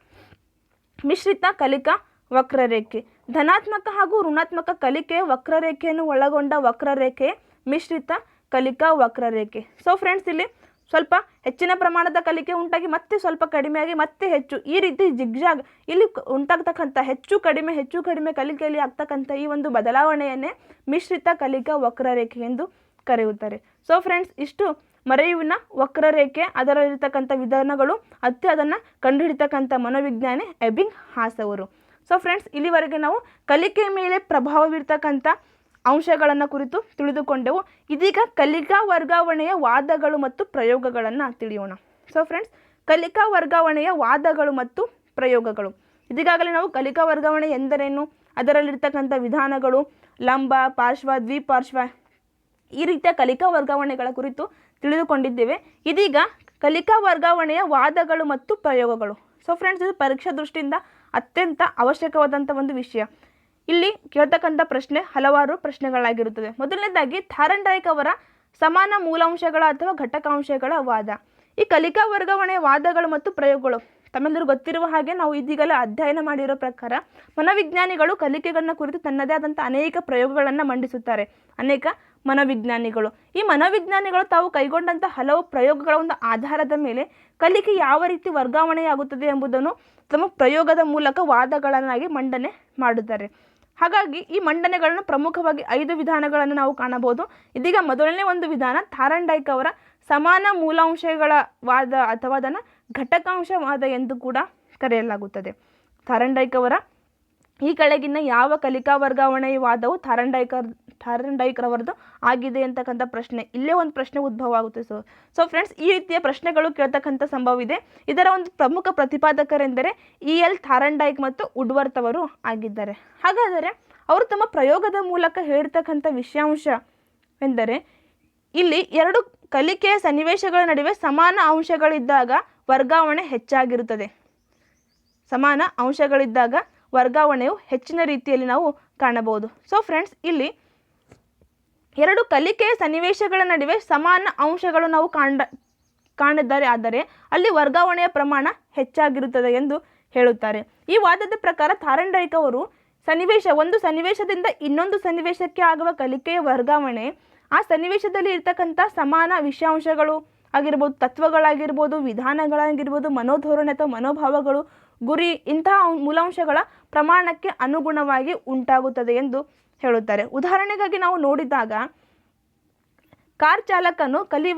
Speaker 1: ಮಿಶ್ರಿತ ಕಲಿಕಾ ವಕ್ರರೇಖೆ. ಧನಾತ್ಮಕ ಹಾಗೂ ಋಣಾತ್ಮಕ ಕಲಿಕೆಯ ವಕ್ರರೇಖೆಯನ್ನು ಒಳಗೊಂಡ ವಕ್ರರೇಖೆ ಮಿಶ್ರಿತ ಕಲಿಕಾ ವಕ್ರರೇಖೆ. ಸೊ ಫ್ರೆಂಡ್ಸ್ ಇಲ್ಲಿ ಸ್ವಲ್ಪ ಹೆಚ್ಚಿನ ಪ್ರಮಾಣದ ಕಲಿಕೆ ಉಂಟಾಗಿ ಮತ್ತೆ ಸ್ವಲ್ಪ ಕಡಿಮೆ ಆಗಿ ಮತ್ತೆ ಹೆಚ್ಚು. ಈ ರೀತಿ ಜಿಗ್ಜಾಗ್ ಇಲ್ಲಿ ಉಂಟಾಗ್ತಕ್ಕಂಥ ಹೆಚ್ಚು ಕಡಿಮೆ ಹೆಚ್ಚು ಕಡಿಮೆ ಕಲಿಕೆಯಲ್ಲಿ ಆಗ್ತಕ್ಕಂಥ ಈ ಒಂದು ಬದಲಾವಣೆಯನ್ನೇ ಮಿಶ್ರಿತ ಕಲಿಕಾ ವಕ್ರರೇಖೆ ಎಂದು ಕರೆಯುತ್ತಾರೆ. ಸೊ ಫ್ರೆಂಡ್ಸ್ ಇಷ್ಟು ಮರೆಯುವಿನ ವಕ್ರರೇಖೆ, ಅದರಲ್ಲಿರ್ತಕ್ಕಂಥ ವಿಧಾನಗಳು, ಮತ್ತು ಅದನ್ನು ಕಂಡುಹಿಡಿತಕ್ಕಂಥ ಮನೋವಿಜ್ಞಾನಿ ಎಬಿಂಗ್ ಹಾಸವರು. ಸೊ ಫ್ರೆಂಡ್ಸ್ ಇಲ್ಲಿವರೆಗೆ ನಾವು ಕಲಿಕೆ ಮೇಲೆ ಪ್ರಭಾವ ಬೀರ್ತಕ್ಕಂಥ ಅಂಶಗಳನ್ನು ಕುರಿತು ತಿಳಿದುಕೊಂಡೆವು. ಇದೀಗ ಕಲಿಕಾ ವರ್ಗಾವಣೆಯ ವಾದಗಳು ಮತ್ತು ಪ್ರಯೋಗಗಳನ್ನು ತಿಳಿಯೋಣ. ಸೊ ಫ್ರೆಂಡ್ಸ್ ಕಲಿಕಾ ವರ್ಗಾವಣೆಯ ವಾದಗಳು ಮತ್ತು ಪ್ರಯೋಗಗಳು. ಇದೀಗಾಗಲೇ ನಾವು ಕಲಿಕಾ ವರ್ಗಾವಣೆ ಎಂದರೇನು? ಅದರಲ್ಲಿರ್ತಕ್ಕಂಥ ವಿಧಾನಗಳು, ಲಂಬ, ಪಾರ್ಶ್ವ, ದ್ವಿಪಾರ್ಶ್ವ ಈ ರೀತಿಯ ಕಲಿಕಾ ವರ್ಗಾವಣೆಗಳ ಕುರಿತು ತಿಳಿದುಕೊಂಡಿದ್ದೇವೆ. ಇದೀಗ ಕಲಿಕಾ ವರ್ಗಾವಣೆಯ ವಾದಗಳು ಮತ್ತು ಪ್ರಯೋಗಗಳು. ಸೊ ಫ್ರೆಂಡ್ಸ್ ಇದು ಪರೀಕ್ಷಾ ದೃಷ್ಟಿಯಿಂದ ಅತ್ಯಂತ ಅವಶ್ಯಕವಾದಂಥ ಒಂದು ವಿಷಯ. ಇಲ್ಲಿ ಕೇಳ್ತಕ್ಕಂಥ ಪ್ರಶ್ನೆ ಹಲವಾರು ಪ್ರಶ್ನೆಗಳಾಗಿರುತ್ತದೆ ಮೊದಲನೇದಾಗಿ ಥಾರಂಡೈಕ್ ಅವರ ಸಮಾನ ಮೂಲಾಂಶಗಳ ಅಥವಾ ಘಟಕಾಂಶಗಳ ವಾದ. ಈ ಕಲಿಕಾ ವರ್ಗಾವಣೆ ವಾದಗಳು ಮತ್ತು ಪ್ರಯೋಗಗಳು ತಮ್ಮೆಲ್ಲರೂ ಗೊತ್ತಿರುವ ಹಾಗೆ ನಾವು ಇದೀಗಲೇ ಅಧ್ಯಯನ ಮಾಡಿರೋ ಪ್ರಕಾರ ಮನೋವಿಜ್ಞಾನಿಗಳು ಕಲಿಕೆಗಳನ್ನ ಕುರಿತು ತನ್ನದೇ ಆದಂಥ ಅನೇಕ ಪ್ರಯೋಗಗಳನ್ನು ಮಂಡಿಸುತ್ತಾರೆ. ಅನೇಕ ಮನೋವಿಜ್ಞಾನಿಗಳು. ಈ ಮನೋವಿಜ್ಞಾನಿಗಳು ತಾವು ಕೈಗೊಂಡಂಥ ಹಲವು ಪ್ರಯೋಗಗಳ ಒಂದು ಆಧಾರದ ಮೇಲೆ ಕಲಿಕೆ ಯಾವ ರೀತಿ ವರ್ಗಾವಣೆಯಾಗುತ್ತದೆ ಎಂಬುದನ್ನು ತಮ್ಮ ಪ್ರಯೋಗದ ಮೂಲಕ ವಾದಗಳನ್ನಾಗಿ ಮಂಡನೆ ಮಾಡುತ್ತಾರೆ. ಹಾಗಾಗಿ ಈ ಮಂಡನೆಗಳನ್ನು ಪ್ರಮುಖವಾಗಿ ಐದು ವಿಧಾನಗಳನ್ನು ನಾವು ಕಾಣಬಹುದು. ಇದೀಗ ಮೊದಲನೇ ಒಂದು ವಿಧಾನ ಥಾರಂಡೈಕ್ ಅವರ ಸಮಾನ ಮೂಲಾಂಶಗಳ ವಾದ ಅಥವಾ ಅದನ್ನು ಘಟಕಾಂಶವಾದ ಎಂದು ಕೂಡ ಕರೆಯಲಾಗುತ್ತದೆ. ಥಾರಂಡೈಕ್ ಅವರ ಈ ಕೆಳಗಿನ ಯಾವ ಕಲಿಕಾ ವರ್ಗಾವಣೆಯ ವಾದವು ಥಾರಂಡೈಕರ್ ಥಾರಂಡೈಕ್ರವರದು ಆಗಿದೆ ಅಂತಕ್ಕಂಥ ಪ್ರಶ್ನೆ. ಇಲ್ಲೇ ಒಂದು ಪ್ರಶ್ನೆ ಉದ್ಭವ ಆಗುತ್ತೆ ಸೊ ಸೊ ಫ್ರೆಂಡ್ಸ್ ಈ ರೀತಿಯ ಪ್ರಶ್ನೆಗಳು ಕೇಳ್ತಕ್ಕಂಥ ಸಂಭವ ಇದೆ ಇದರ ಒಂದು ಪ್ರಮುಖ ಪ್ರತಿಪಾದಕರೆಂದರೆ ಇ ಎಲ್ ಥಾರನ್ ಡೈಕ್ ಮತ್ತು ಉಡ್ವರ್ತ್ ಅವರು ಆಗಿದ್ದಾರೆ. ಹಾಗಾದರೆ ಅವರು ತಮ್ಮ ಪ್ರಯೋಗದ ಮೂಲಕ ಹೇಳ್ತಕ್ಕಂಥ ವಿಷಯಾಂಶ ಎಂದರೆ, ಇಲ್ಲಿ ಎರಡು ಕಲಿಕೆಯ ಸನ್ನಿವೇಶಗಳ ನಡುವೆ ಸಮಾನ ಅಂಶಗಳಿದ್ದಾಗ ವರ್ಗಾವಣೆ ಹೆಚ್ಚಾಗಿರುತ್ತದೆ. ಸಮಾನ ಅಂಶಗಳಿದ್ದಾಗ ವರ್ಗಾವಣೆಯು ಹೆಚ್ಚಿನ ರೀತಿಯಲ್ಲಿ ನಾವು ಕಾಣಬಹುದು. ಸೊ ಫ್ರೆಂಡ್ಸ್ ಇಲ್ಲಿ ಎರಡು ಕಲಿಕೆಯ ಸನ್ನಿವೇಶಗಳ ನಡುವೆ ಸಮಾನ ಅಂಶಗಳು ನಾವು ಕಾಣ ಕಾಣಿದ್ದಾರೆ ಆದರೆ ಅಲ್ಲಿ ವರ್ಗಾವಣೆಯ ಪ್ರಮಾಣ ಹೆಚ್ಚಾಗಿರುತ್ತದೆ ಎಂದು ಹೇಳುತ್ತಾರೆ. ಈ ವಾದದ ಪ್ರಕಾರ ಥಾರಂಡೈಕ್ ಅವರು ಸನ್ನಿವೇಶ, ಒಂದು ಸನ್ನಿವೇಶದಿಂದ ಇನ್ನೊಂದು ಸನ್ನಿವೇಶಕ್ಕೆ ಆಗುವ ಕಲಿಕೆಯ ವರ್ಗಾವಣೆ, ಆ ಸನ್ನಿವೇಶದಲ್ಲಿ ಇರ್ತಕ್ಕಂಥ ಸಮಾನ ವಿಷಯಾಂಶಗಳು ಆಗಿರ್ಬೋದು, ತತ್ವಗಳಾಗಿರ್ಬೋದು, ವಿಧಾನಗಳಾಗಿರ್ಬೋದು, ಮನೋಧೋರಣೆ ಅಥವಾ ಮನೋಭಾವಗಳು, ಗುರಿ, ಇಂತಹ ಮೂಲಾಂಶಗಳ ಪ್ರಮಾಣಕ್ಕೆ ಅನುಗುಣವಾಗಿ ಉಂಟಾಗುತ್ತದೆ ಎಂದು ಹೇಳುತ್ತಾರೆ. ಉದಾಹರಣೆಗಾಗಿ ನಾವು ನೋಡಿದಾಗ ಕಾರ್ ಚಾಲಕನು ಕಲಿ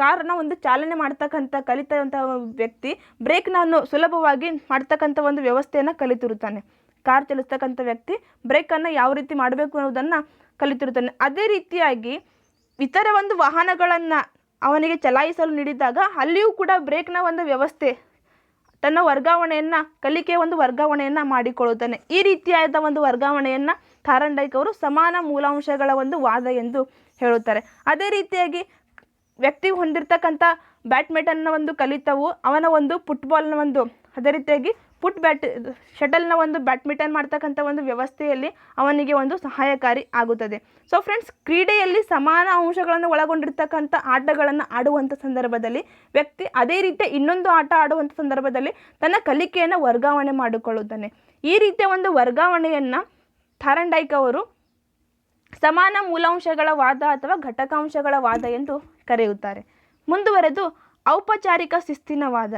Speaker 1: ಕಾರನ್ನ ಒಂದು ಚಾಲನೆ ಮಾಡ್ತಕ್ಕಂಥ ಕಲಿತಂಥ ವ್ಯಕ್ತಿ ಬ್ರೇಕ್ನನ್ನು ಸುಲಭವಾಗಿ ಮಾಡ್ತಕ್ಕಂಥ ಒಂದು ವ್ಯವಸ್ಥೆಯನ್ನು ಕಲಿತಿರುತ್ತಾನೆ. ಕಾರ್ ಚಲಿಸ್ತಕ್ಕಂಥ ವ್ಯಕ್ತಿ ಬ್ರೇಕನ್ನು ಯಾವ ರೀತಿ ಮಾಡಬೇಕು ಅನ್ನೋದನ್ನು ಕಲಿತಿರುತ್ತಾನೆ. ಅದೇ ರೀತಿಯಾಗಿ ಇತರ ಒಂದು ವಾಹನಗಳನ್ನು ಅವನಿಗೆ ಚಲಾಯಿಸಲು ನೀಡಿದಾಗ ಅಲ್ಲಿಯೂ ಕೂಡ ಬ್ರೇಕ್ನ ಒಂದು ವ್ಯವಸ್ಥೆ ತನ್ನ ವರ್ಗಾವಣೆಯನ್ನು ಕಲಿಕೆಯ ಒಂದು ವರ್ಗಾವಣೆಯನ್ನು ಮಾಡಿಕೊಳ್ಳುತ್ತಾನೆ. ಈ ರೀತಿಯಾದ ಒಂದು ವರ್ಗಾವಣೆಯನ್ನು ಥಾರಂಡೈಕ್ ಅವರು ಸಮಾನ ಮೂಲಾಂಶಗಳ ಒಂದು ವಾದ ಎಂದು ಹೇಳುತ್ತಾರೆ. ಅದೇ ರೀತಿಯಾಗಿ ವ್ಯಕ್ತಿ ಹೊಂದಿರತಕ್ಕಂಥ ಬ್ಯಾಡ್ಮಿಂಟನ್ನ ಒಂದು ಕಲಿತವು, ಅವನ ಒಂದು ಫುಟ್ಬಾಲ್ನ ಒಂದು, ಅದೇ ರೀತಿಯಾಗಿ ಫುಟ್ ಬ್ಯಾಟ್ ಶಟಲ್ನ ಒಂದು ಬ್ಯಾಡ್ಮಿಂಟನ್ ಮಾಡ್ತಕ್ಕಂಥ ಒಂದು ವ್ಯವಸ್ಥೆಯಲ್ಲಿ ಅವನಿಗೆ ಒಂದು ಸಹಾಯಕಾರಿ ಆಗುತ್ತದೆ. ಸೊ ಫ್ರೆಂಡ್ಸ್ ಕ್ರೀಡೆಯಲ್ಲಿ ಸಮಾನ ಅಂಶಗಳನ್ನು ಒಳಗೊಂಡಿರ್ತಕ್ಕಂಥ ಆಟಗಳನ್ನು ಆಡುವಂಥ ಸಂದರ್ಭದಲ್ಲಿ, ವ್ಯಕ್ತಿ ಅದೇ ರೀತಿಯ ಇನ್ನೊಂದು ಆಟ ಆಡುವಂಥ ಸಂದರ್ಭದಲ್ಲಿ ತನ್ನ ಕಲಿಕೆಯನ್ನು ವರ್ಗಾವಣೆ ಮಾಡಿಕೊಳ್ಳುತ್ತಾನೆ. ಈ ರೀತಿಯ ಒಂದು ವರ್ಗಾವಣೆಯನ್ನು ಥಾರಂಡೈಕ್ ಅವರು ಸಮಾನ ಮೂಲಾಂಶಗಳ ವಾದ ಅಥವಾ ಘಟಕಾಂಶಗಳ ವಾದ ಎಂದು ಕರೆಯುತ್ತಾರೆ. ಮುಂದುವರೆದು ಔಪಚಾರಿಕ ಶಿಸ್ತಿನ ವಾದ.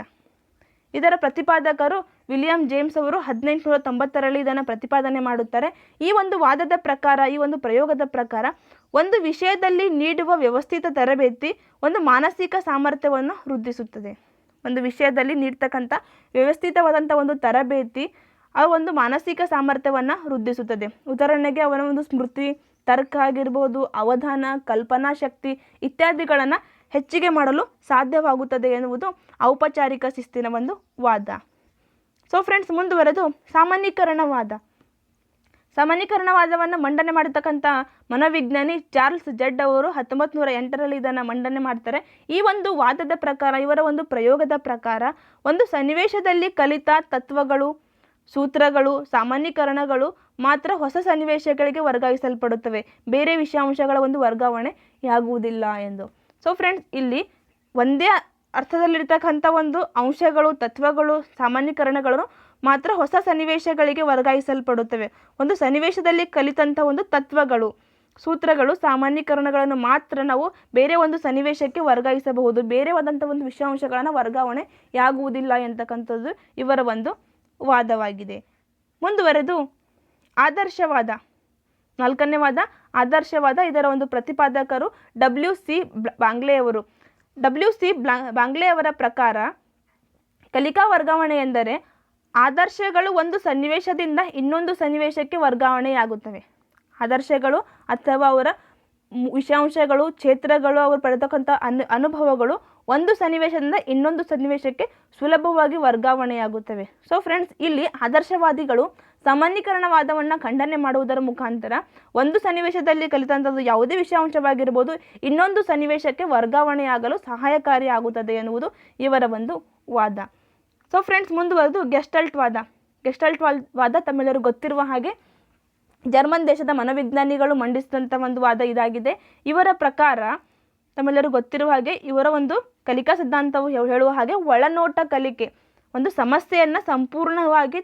Speaker 1: ಇದರ ಪ್ರತಿಪಾದಕರು ವಿಲಿಯಂ ಜೇಮ್ಸ್ ಅವರು ಹದಿನೆಂಟುನೂರ ತೊಂಬತ್ತರಲ್ಲಿ ಇದನ್ನು ಪ್ರತಿಪಾದನೆ ಮಾಡುತ್ತಾರೆ. ಈ ಒಂದು ವಾದದ ಪ್ರಕಾರ, ಈ ಒಂದು ಪ್ರಯೋಗದ ಪ್ರಕಾರ ಒಂದು ವಿಷಯದಲ್ಲಿ ನೀಡುವ ವ್ಯವಸ್ಥಿತ ತರಬೇತಿ ಒಂದು ಮಾನಸಿಕ ಸಾಮರ್ಥ್ಯವನ್ನು ವೃದ್ಧಿಸುತ್ತದೆ. ಒಂದು ವಿಷಯದಲ್ಲಿ ನೀಡ್ತಕ್ಕಂಥ ವ್ಯವಸ್ಥಿತವಾದಂಥ ಒಂದು ತರಬೇತಿ ಆ ಒಂದು ಮಾನಸಿಕ ಸಾಮರ್ಥ್ಯವನ್ನು ವೃದ್ಧಿಸುತ್ತದೆ. ಉದಾಹರಣೆಗೆ ಅವನ ಒಂದು ಸ್ಮೃತಿ, ತರ್ಕ ಆಗಿರ್ಬೋದು, ಅವಧಾನ, ಕಲ್ಪನಾ ಶಕ್ತಿ ಇತ್ಯಾದಿಗಳನ್ನು ಹೆಚ್ಚಿಗೆ ಮಾಡಲು ಸಾಧ್ಯವಾಗುತ್ತದೆ ಎನ್ನುವುದು ಔಪಚಾರಿಕ ಶಿಸ್ತಿನ ಒಂದು ವಾದ. ಸೊ ಫ್ರೆಂಡ್ಸ್ ಮುಂದುವರೆದು ಸಾಮಾನ್ಯೀಕರಣವಾದ. ಸಾಮಾನ್ಯೀಕರಣವಾದವನ್ನು ಮಂಡನೆ ಮಾಡತಕ್ಕಂಥ ಮನೋವಿಜ್ಞಾನಿ ಚಾರ್ಲ್ಸ್ ಜಡ್ ಅವರು ಹತ್ತೊಂಬತ್ತು ನೂರ ಎಂಟರಲ್ಲಿ ಇದನ್ನು ಮಂಡನೆ ಮಾಡ್ತಾರೆ. ಈ ಒಂದು ವಾದದ ಪ್ರಕಾರ, ಇವರ ಒಂದು ಪ್ರಯೋಗದ ಪ್ರಕಾರ, ಒಂದು ಸನ್ನಿವೇಶದಲ್ಲಿ ಕಲಿತ ತತ್ವಗಳು ಸೂತ್ರಗಳು, ಸಾಮಾನ್ಯೀಕರಣಗಳು ಮಾತ್ರ ಹೊಸ ಸನ್ನಿವೇಶಗಳಿಗೆ ವರ್ಗಾಯಿಸಲ್ಪಡುತ್ತವೆ. ಬೇರೆ ವಿಷಯಾಂಶಗಳ ಒಂದು ವರ್ಗಾವಣೆ ಆಗುವುದಿಲ್ಲ ಎಂದು. ಸೊ ಫ್ರೆಂಡ್ಸ್ ಇಲ್ಲಿ ಒಂದೇ ಅರ್ಥದಲ್ಲಿರ್ತಕ್ಕಂಥ ಒಂದು ಅಂಶಗಳು, ತತ್ವಗಳು ಸಾಮಾನ್ಯೀಕರಣಗಳು ಮಾತ್ರ ಹೊಸ ಸನ್ನಿವೇಶಗಳಿಗೆ ವರ್ಗಾಯಿಸಲ್ಪಡುತ್ತವೆ. ಒಂದು ಸನ್ನಿವೇಶದಲ್ಲಿ ಕಲಿತಂಥ ಒಂದು ತತ್ವಗಳು, ಸೂತ್ರಗಳು, ಸಾಮಾನ್ಯೀಕರಣಗಳನ್ನು ಮಾತ್ರ ನಾವು ಬೇರೆ ಒಂದು ಸನ್ನಿವೇಶಕ್ಕೆ ವರ್ಗಾಯಿಸಬಹುದು. ಬೇರೆವಾದಂಥ ಒಂದು ವಿಷಯಾಂಶಗಳನ್ನು ವರ್ಗಾವಣೆ ಆಗುವುದಿಲ್ಲ ಎಂತಕ್ಕಂಥದ್ದು ಇವರ ಒಂದು ವಾದವಾಗಿದೆ. ಮುಂದುವರೆದು ಆದರ್ಶವಾದ, ನಾಲ್ಕನೇ ವಾದ, ಆದರ್ಶವಾದ ಇದರ ಒಂದು ಪ್ರತಿಪಾದಕರು ಡಬ್ಲ್ಯೂ ಸಿ ಬಾಂಗ್ಲೆಯವರು. ಡಬ್ಲ್ಯೂ ಸಿ ಬಾಂಗ್ಲೆಯವರ ಪ್ರಕಾರ ಕಲಿಕಾ ವರ್ಗಾವಣೆ ಎಂದರೆ ಆದರ್ಶಗಳು ಒಂದು ಸನ್ನಿವೇಶದಿಂದ ಇನ್ನೊಂದು ಸನ್ನಿವೇಶಕ್ಕೆ ವರ್ಗಾವಣೆಯಾಗುತ್ತವೆ. ಆದರ್ಶಗಳು ಅಥವಾ ಅವರ ವಿಷಾಂಶಗಳು ಕ್ಷೇತ್ರಗಳು, ಅವರು ಪಡೆತಕ್ಕಂಥ ಅನು, ಅನುಭವಗಳು ಒಂದು ಸನ್ನಿವೇಶದಿಂದ ಇನ್ನೊಂದು ಸನ್ನಿವೇಶಕ್ಕೆ ಸುಲಭವಾಗಿ ವರ್ಗಾವಣೆಯಾಗುತ್ತವೆ. ಸೊ ಫ್ರೆಂಡ್ಸ್ ಇಲ್ಲಿ ಆದರ್ಶವಾದಿಗಳು ಸಾಮಾನ್ಯೀಕರಣವಾದವನ್ನು ಖಂಡನೆ ಮಾಡುವುದರ ಮುಖಾಂತರ ಒಂದು ಸನ್ನಿವೇಶದಲ್ಲಿ ಕಲಿತಂಥದ್ದು ಯಾವುದೇ ವಿಷಯಾಂಶವಾಗಿರ್ಬೋದು, ಇನ್ನೊಂದು ಸನ್ನಿವೇಶಕ್ಕೆ ವರ್ಗಾವಣೆಯಾಗಲು ಸಹಾಯಕಾರಿಯಾಗುತ್ತದೆ ಎನ್ನುವುದು ಇವರ ಒಂದು ವಾದ. ಸೊ ಫ್ರೆಂಡ್ಸ್ ಮುಂದುವರೆದು ಗೆಸ್ಟಲ್ಟ್ ವಾದ. ಗೆಸ್ಟಲ್ಟ್ ವಾಲ್ ವಾದ ತಮ್ಮೆಲ್ಲರೂ ಗೊತ್ತಿರುವ ಹಾಗೆ ಜರ್ಮನ್ ದೇಶದ ಮನೋವಿಜ್ಞಾನಿಗಳು ಮಂಡಿಸಿದಂಥ ಒಂದು ವಾದ ಇದಾಗಿದೆ. ಇವರ ಪ್ರಕಾರ ತಮ್ಮೆಲ್ಲರೂ ಗೊತ್ತಿರುವ ಹಾಗೆ ಇವರ ಒಂದು ಕಲಿಕಾ ಸಿದ್ಧಾಂತವು ಹೇಳುವ ಹಾಗೆ ಒಳನೋಟ ಕಲಿಕೆ, ಒಂದು ಸಮಸ್ಯೆಯನ್ನು ಸಂಪೂರ್ಣವಾಗಿ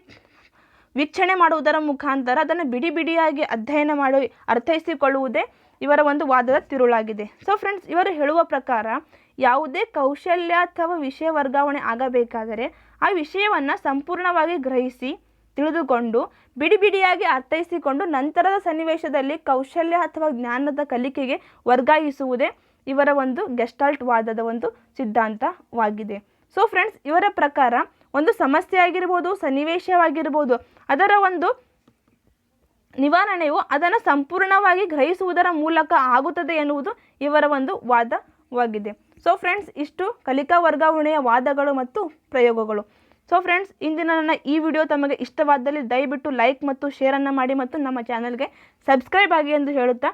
Speaker 1: ವೀಕ್ಷಣೆ ಮಾಡುವುದರ ಮುಖಾಂತರ ಅದನ್ನು ಬಿಡಿ ಬಿಡಿಯಾಗಿ ಅಧ್ಯಯನ ಮಾಡಿ ಅರ್ಥೈಸಿಕೊಳ್ಳುವುದೇ ಇವರ ಒಂದು ವಾದದ ತಿರುಳಾಗಿದೆ. ಸೊ ಫ್ರೆಂಡ್ಸ್ ಇವರು ಹೇಳುವ ಪ್ರಕಾರ ಯಾವುದೇ ಕೌಶಲ್ಯ ಅಥವಾ ವಿಷಯ ವರ್ಗಾವಣೆ ಆಗಬೇಕಾದರೆ ಆ ವಿಷಯವನ್ನು ಸಂಪೂರ್ಣವಾಗಿ ಗ್ರಹಿಸಿ, ತಿಳಿದುಕೊಂಡು, ಬಿಡಿ ಬಿಡಿಯಾಗಿ ಅರ್ಥೈಸಿಕೊಂಡು ನಂತರದ ಸನ್ನಿವೇಶದಲ್ಲಿ ಕೌಶಲ್ಯ ಅಥವಾ ಜ್ಞಾನದ ಕಲಿಕೆಗೆ ವರ್ಗಾಯಿಸುವುದೇ ಇವರ ಒಂದು ಗೆಸ್ಟಾಲ್ಟ್ ವಾದದ ಒಂದು ಸಿದ್ಧಾಂತವಾಗಿದೆ. ಸೊ ಫ್ರೆಂಡ್ಸ್ ಇವರ ಪ್ರಕಾರ ಒಂದು ಸಮಸ್ಯೆ ಆಗಿರ್ಬೋದು ಸನ್ನಿವೇಶವಾಗಿರ್ಬೋದು, ಅದರ ಒಂದು ನಿವಾರಣೆಯು ಅದನ್ನು ಸಂಪೂರ್ಣವಾಗಿ ಗ್ರಹಿಸುವುದರ ಮೂಲಕ ಆಗುತ್ತದೆ ಎನ್ನುವುದು ಇವರ ಒಂದು ವಾದವಾಗಿದೆ. ಸೊ ಫ್ರೆಂಡ್ಸ್ ಇಷ್ಟು ಕಲಿಕಾ ವರ್ಗಾವಣೆಯ ವಾದಗಳು ಮತ್ತು ಪ್ರಯೋಗಗಳು. ಸೊ ಫ್ರೆಂಡ್ಸ್ ಇಂದಿನ ನನ್ನ ಈ ವಿಡಿಯೋ ತಮಗೆ ಇಷ್ಟವಾದಲ್ಲಿ ದಯವಿಟ್ಟು ಲೈಕ್ ಮತ್ತು ಶೇರನ್ನು ಮಾಡಿ ಮತ್ತು ನಮ್ಮ ಚಾನಲ್ಗೆ ಸಬ್ಸ್ಕ್ರೈಬ್ ಆಗಿ ಎಂದು ಹೇಳುತ್ತಾ